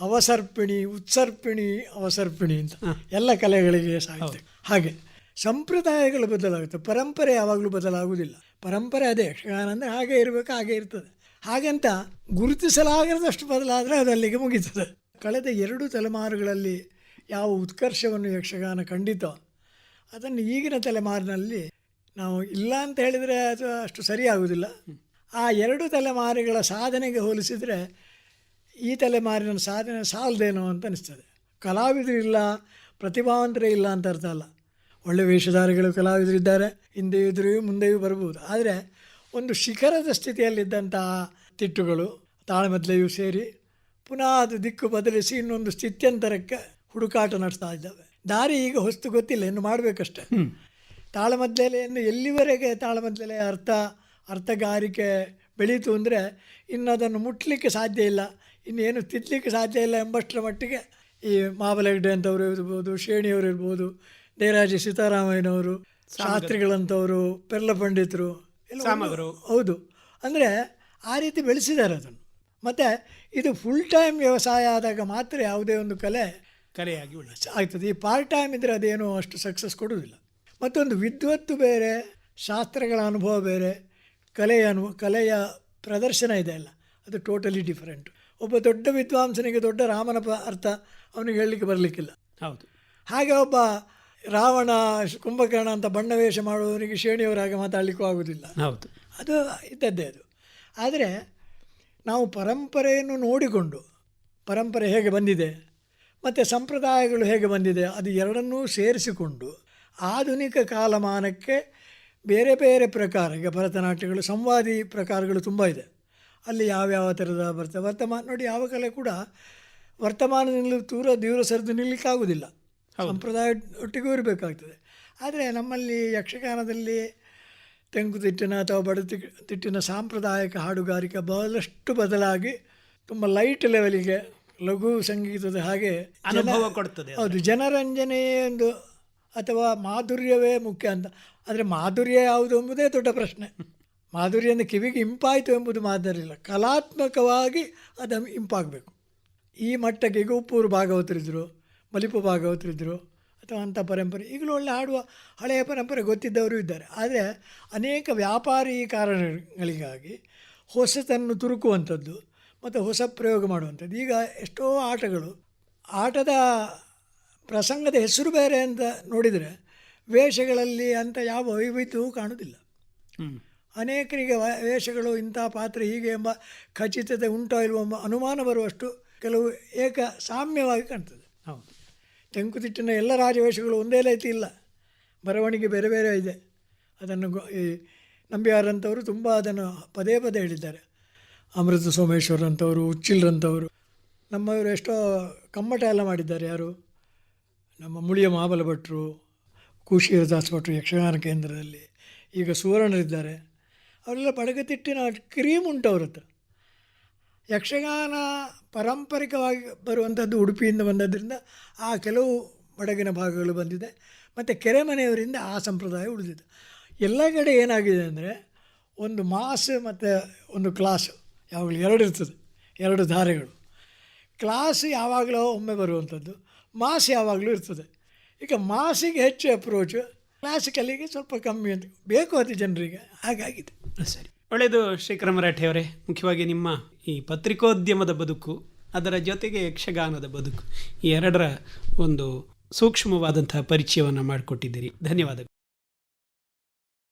ಅವಸರ್ಪಿಣಿ ಉತ್ಸರ್ಪಿಣಿ ಅವಸರ್ಪಿಣಿ ಅಂತ. ಎಲ್ಲ ಕಲೆಗಳಿಗೆ ಸಾಹಿತ್ಯ. ಹಾಗೆ. ಸಂಪ್ರದಾಯಗಳು ಬದಲಾಗುತ್ತೆ. ಪರಂಪರೆ ಯಾವಾಗಲೂ ಬದಲಾಗುವುದಿಲ್ಲ. ಪರಂಪರೆ ಅದೇ ಯಕ್ಷಗಾನ ಅಂದರೆ ಹಾಗೆ ಇರಬೇಕು, ಹಾಗೆ ಇರ್ತದೆ. ಹಾಗಂತ ಗುರುತಿಸಲಾಗದಷ್ಟು ಬದಲಾದರೆ ಅದು ಅಲ್ಲಿಗೆ ಮುಗೀತದೆ. ಕಳೆದ ಎರಡು ತಲೆಮಾರುಗಳಲ್ಲಿ ಯಾವ ಉತ್ಕರ್ಷವನ್ನು ಯಕ್ಷಗಾನ ಕಂಡಿತೋ ಅದನ್ನು ಈಗಿನ ತಲೆಮಾರಿನಲ್ಲಿ ನಾವು ಇಲ್ಲ ಅಂತ ಹೇಳಿದರೆ ಅದು ಅಷ್ಟು ಸರಿಯಾಗುವುದಿಲ್ಲ. ಆ ಎರಡು ತಲೆಮಾರುಗಳ ಸಾಧನೆಗೆ ಹೋಲಿಸಿದರೆ ಈ ತಲೆಮಾರಿನ ಸಾಧನೆ ಸಾಲದೇನೋ ಅಂತ ಅನಿಸ್ತದೆ. ಕಲಾವಿದರಿಲ್ಲ ಪ್ರತಿಭಾವಂತರೇ ಇಲ್ಲ ಅಂತ ಅರ್ಥ ಅಲ್ಲ. ಒಳ್ಳೆ ವೇಷಧಾರಿಗಳು ಕಲಾವಿದರಿದ್ದಾರೆ ಹಿಂದೆ ಇದ್ರೂ ಮುಂದೆಯೂ ಬರ್ಬೋದು ಆದರೆ ಒಂದು ಶಿಖರದ ಸ್ಥಿತಿಯಲ್ಲಿದ್ದಂತಹ ತಿಟ್ಟುಗಳು ತಾಳಮದ್ಲೆಯೂ ಸೇರಿ ಪುನಃ ಅದು ದಿಕ್ಕು ಬದಲಿಸಿ ಇನ್ನೊಂದು ಸ್ಥಿತ್ಯಂತರಕ್ಕೆ ಹುಡುಕಾಟ ನಡೆಸ್ತಾ ಇದ್ದಾವೆ. ದಾರಿ ಈಗ ಹೊಸ್ತು ಗೊತ್ತಿಲ್ಲ ಇನ್ನು ಮಾಡಬೇಕಷ್ಟೆ. ತಾಳಮದ್ದಲೆಯನ್ನು ಎಲ್ಲಿವರೆಗೆ ತಾಳಮದ್ದಲೆ ಅರ್ಥ ಅರ್ಥಗಾರಿಕೆ ಬೆಳೀತು ಅಂದರೆ ಇನ್ನು ಅದನ್ನು ಮುಟ್ಲಿಕ್ಕೆ ಸಾಧ್ಯ ಇಲ್ಲ ಇನ್ನೇನು ತಿದ್ದಲಿಕ್ಕೆ ಸಾಧ್ಯ ಇಲ್ಲ ಎಂಬಷ್ಟರ ಮಟ್ಟಿಗೆ ಈ ಮಾಬಲಗಡ್ಡೆ ಅಂತವರು ಇರ್ಬೋದು ಶ್ರೇಣಿಯವರು ಇರ್ಬೋದು ದೇರಾಜಿ ಸೀತಾರಾಮಯ್ಯನವರು ಶಾಸ್ತ್ರಿಗಳಂಥವರು ಪೆರ್ಲ ಪಂಡಿತರು. ಹೌದು. ಅಂದರೆ ಆ ರೀತಿ ಬೆಳೆಸಿದ್ದಾರೆ ಅದನ್ನು. ಮತ್ತು ಇದು ಫುಲ್ ಟೈಮ್ ವ್ಯವಸಾಯ ಆದಾಗ ಮಾತ್ರ ಯಾವುದೇ ಒಂದು ಕಲೆ ಕಲೆಯಾಗಿ ಆಗ್ತದೆ. ಈ ಪಾರ್ಟ್ ಟೈಮ್ ಇದ್ದರೆ ಅದೇನು ಅಷ್ಟು ಸಕ್ಸಸ್ ಕೊಡುವುದಿಲ್ಲ. ಮತ್ತೊಂದು ವಿದ್ವತ್ತು ಬೇರೆ ಶಾಸ್ತ್ರಗಳ ಅನುಭವ ಬೇರೆ ಕಲೆಯ ಅನುಭವ ಕಲೆಯ ಪ್ರದರ್ಶನ ಇದೆ ಅಲ್ಲ. ಅದು ಟೋಟಲಿ ಡಿಫರೆಂಟ್ ಒಬ್ಬ ದೊಡ್ಡ ವಿದ್ವಾಂಸನಿಗೆ ದೊಡ್ಡ ರಾಮನ ಅರ್ಥ ಅವನಿಗೆ ಹೇಳಲಿಕ್ಕೆ ಬರಲಿಕ್ಕಿಲ್ಲ. ಹೌದು. ಹಾಗೆ ಒಬ್ಬ ರಾವಣ ಕುಂಭಕರ್ಣ ಅಂತ ಬಣ್ಣ ವೇಷ ಮಾಡುವವರಿಗೆ ಶ್ರೇಣಿಯವರಾಗಿ ಮಾತಾಡಲಿಕ್ಕೂ ಆಗೋದಿಲ್ಲ. ಹೌದು. ಅದು ಇದ್ದದ್ದೇ ಅದು. ಆದರೆ ನಾವು ಪರಂಪರೆಯನ್ನು ನೋಡಿಕೊಂಡು ಪರಂಪರೆ ಹೇಗೆ ಬಂದಿದೆ ಮತ್ತು ಸಂಪ್ರದಾಯಗಳು ಹೇಗೆ ಬಂದಿದೆ ಅದು ಎರಡನ್ನೂ ಸೇರಿಸಿಕೊಂಡು ಆಧುನಿಕ ಕಾಲಮಾನಕ್ಕೆ ಬೇರೆ ಬೇರೆ ಪ್ರಕಾರ ಈಗ ಭರತನಾಟ್ಯಗಳು ಸಂವಾದಿ ಪ್ರಕಾರಗಳು ತುಂಬ ಇದೆ. ಅಲ್ಲಿ ಯಾವ್ಯಾವ ಥರದ ಬರ್ತವೆ ವರ್ತಮಾನ ನೋಡಿ ಯಾವ ಕಲೆ ಕೂಡ ವರ್ತಮಾನದಲ್ಲಿ ತೂರ ದೂರ ಸರಿದು ನಿಲ್ಲಕ್ಕಾಗೋದಿಲ್ಲ. ಸಂಪ್ರದಾಯ ಒಟ್ಟಿಗೂ ಇರಬೇಕಾಗ್ತದೆ. ಆದರೆ ನಮ್ಮಲ್ಲಿ ಯಕ್ಷಗಾನದಲ್ಲಿ ತೆಂಕುತಿಟ್ಟಿನ ಅಥವಾ ಬಡತಿ ತಿಟ್ಟಿನ ಸಾಂಪ್ರದಾಯಿಕ ಹಾಡುಗಾರಿಕೆ ಬಹಳಷ್ಟು ಬದಲಾಗಿ ತುಂಬ ಲೈಟ್ ಲೆವೆಲಿಗೆ ಲಘು ಸಂಗೀತದ ಹಾಗೆ ಅನುಭವ ಕೊಡ್ತದೆ ಅದು. ಹೌದು ಜನರಂಜನೆಯೇ ಒಂದು ಅಥವಾ ಮಾಧುರ್ಯವೇ ಮುಖ್ಯ ಅಂತ. ಆದರೆ ಮಾಧುರ್ಯ ಯಾವುದು ಎಂಬುದೇ ದೊಡ್ಡ ಪ್ರಶ್ನೆ. ಮಾಧುರ್ಯ ಅಂದರೆ ಕಿವಿಗೆ ಇಂಪಾಯಿತು ಎಂಬುದು ಮಾಧುರ್ಯ ಕಲಾತ್ಮಕವಾಗಿ ಅದು ಇಂಪಾಗಬೇಕು. ಈ ಮಟ್ಟಕ್ಕೆ ಈಗ ಉಪ್ಪೂರು ಭಾಗವತರಿದ್ದರು. ಮಲಿಪು ಭಾಗವತರಿದ್ದರು ಅಥವಾ ಅಂಥ ಪರಂಪರೆ. ಈಗಲೂ ಒಳ್ಳೆ ಆಡುವ ಹಳೆಯ ಪರಂಪರೆ ಗೊತ್ತಿದ್ದವರು ಇದ್ದಾರೆ. ಆದರೆ ಅನೇಕ ವ್ಯಾಪಾರಿ ಕಾರಣಗಳಿಗಾಗಿ ಹೊಸತನ್ನು ತುರುಕುವಂಥದ್ದು ಮತ್ತು ಹೊಸ ಪ್ರಯೋಗ ಮಾಡುವಂಥದ್ದು. ಈಗ ಎಷ್ಟೋ ಆಟಗಳು ಆಟದ ಪ್ರಸಂಗದ ಹೆಸರು ಬೇರೆ ಅಂತ ನೋಡಿದರೆ ವೇಷಗಳಲ್ಲಿ ಅಂಥ ಯಾವ ವೈವಿಧ್ಯವೂ ಕಾಣುವುದಿಲ್ಲ. ಅನೇಕರಿಗೆ ವೇಷಗಳು ಇಂಥ ಪಾತ್ರ ಹೀಗೆ ಎಂಬ ಖಚಿತತೆ ಉಂಟೋ ಇಲ್ವೋ ಎಂಬ ಅನುಮಾನ ಬರುವಷ್ಟು ಕೆಲವು ಏಕ ಸಾಮ್ಯವಾಗಿ ಕಾಣ್ತದೆ. ತೆಂಕುತಿಟ್ಟಿನ ಎಲ್ಲ ರಾಜವೇಷಗಳು ಒಂದೇ ರೀತಿ ಇಲ್ಲ. ಬರವಣಿಗೆ ಬೇರೆ ಬೇರೆ ಇದೆ. ಅದನ್ನು ಈ ನಂಬಿಯಾರಂಥವರು ತುಂಬ ಅದನ್ನು ಪದೇ ಪದೇ ಹೇಳಿದ್ದಾರೆ. ಅಮೃತ ಸೋಮೇಶ್ವರ್ ಅಂಥವರು ಉಚ್ಚಿಲ್ರಂಥವರು. ನಮ್ಮವರು ಎಷ್ಟೋ ಕಮ್ಮಟ ಎಲ್ಲ ಮಾಡಿದ್ದಾರೆ ಯಾರು? ನಮ್ಮ ಮುಳಿಯ ಮಹಾಬಲ ಭಟ್ರು ಕುಶೀರದಾಸ್ ಭಟ್ರು ಯಕ್ಷಗಾನ ಕೇಂದ್ರದಲ್ಲಿ. ಈಗ ಸುವರ್ಣರಿದ್ದಾರೆ. ಅವರೆಲ್ಲ ಬಡಗತಿಟ್ಟಿನ ಕ್ರೀಮ್ ಉಂಟು ಅವ್ರ ಹತ್ರ ಯಕ್ಷಗಾನ ಪಾರಂಪರಿಕವಾಗಿ ಬರುವಂಥದ್ದು ಉಡುಪಿಯಿಂದ ಬಂದದ್ದರಿಂದ ಆ ಕೆಲವು ಬಡಗಿನ ಭಾಗಗಳು ಬಂದಿದೆ. ಮತ್ತು ಕೆರೆಮನೆಯವರಿಂದ ಆ ಸಂಪ್ರದಾಯ ಉಳಿದಿದೆ. ಎಲ್ಲ ಕಡೆ ಏನಾಗಿದೆ ಅಂದರೆ ಒಂದು ಮಾಸ್ ಮತ್ತು ಒಂದು ಕ್ಲಾಸ್ ಯಾವಾಗಲೂ ಎರಡು ಇರ್ತದೆ. ಎರಡು ಧಾರೆಗಳು. ಕ್ಲಾಸ್ ಯಾವಾಗಲೂ ಒಮ್ಮೆ ಬರುವಂಥದ್ದು, ಮಾಸ್ ಯಾವಾಗಲೂ ಇರ್ತದೆ. ಈಗ ಮಾಸಿಗೆ ಹೆಚ್ಚು ಅಪ್ರೋಚು ಕ್ಲಾಸಿಕಲಿಗೆ ಸ್ವಲ್ಪ ಕಮ್ಮಿ ಅಂತ. ಬೇಕು ಅದು ಜನರಿಗೆ, ಹಾಗಾಗಿದೆ. ಸರಿ. ಒಳ್ಳೆಯದು, ಶೇಖರ ಅವರೇ ಮುಖ್ಯವಾಗಿ ನಿಮ್ಮ ಈ ಪತ್ರಿಕೋದ್ಯಮದ ಬದುಕು, ಅದರ ಜೊತೆಗೆ ಯಕ್ಷಗಾನದ ಬದುಕು. ಈ ಎರಡರ ಒಂದು ಸೂಕ್ಷ್ಮವಾದಂತಹ ಪರಿಚಯವನ್ನು ಮಾಡಿಕೊಟ್ಟಿದ್ದೀರಿ. ಧನ್ಯವಾದಗಳು.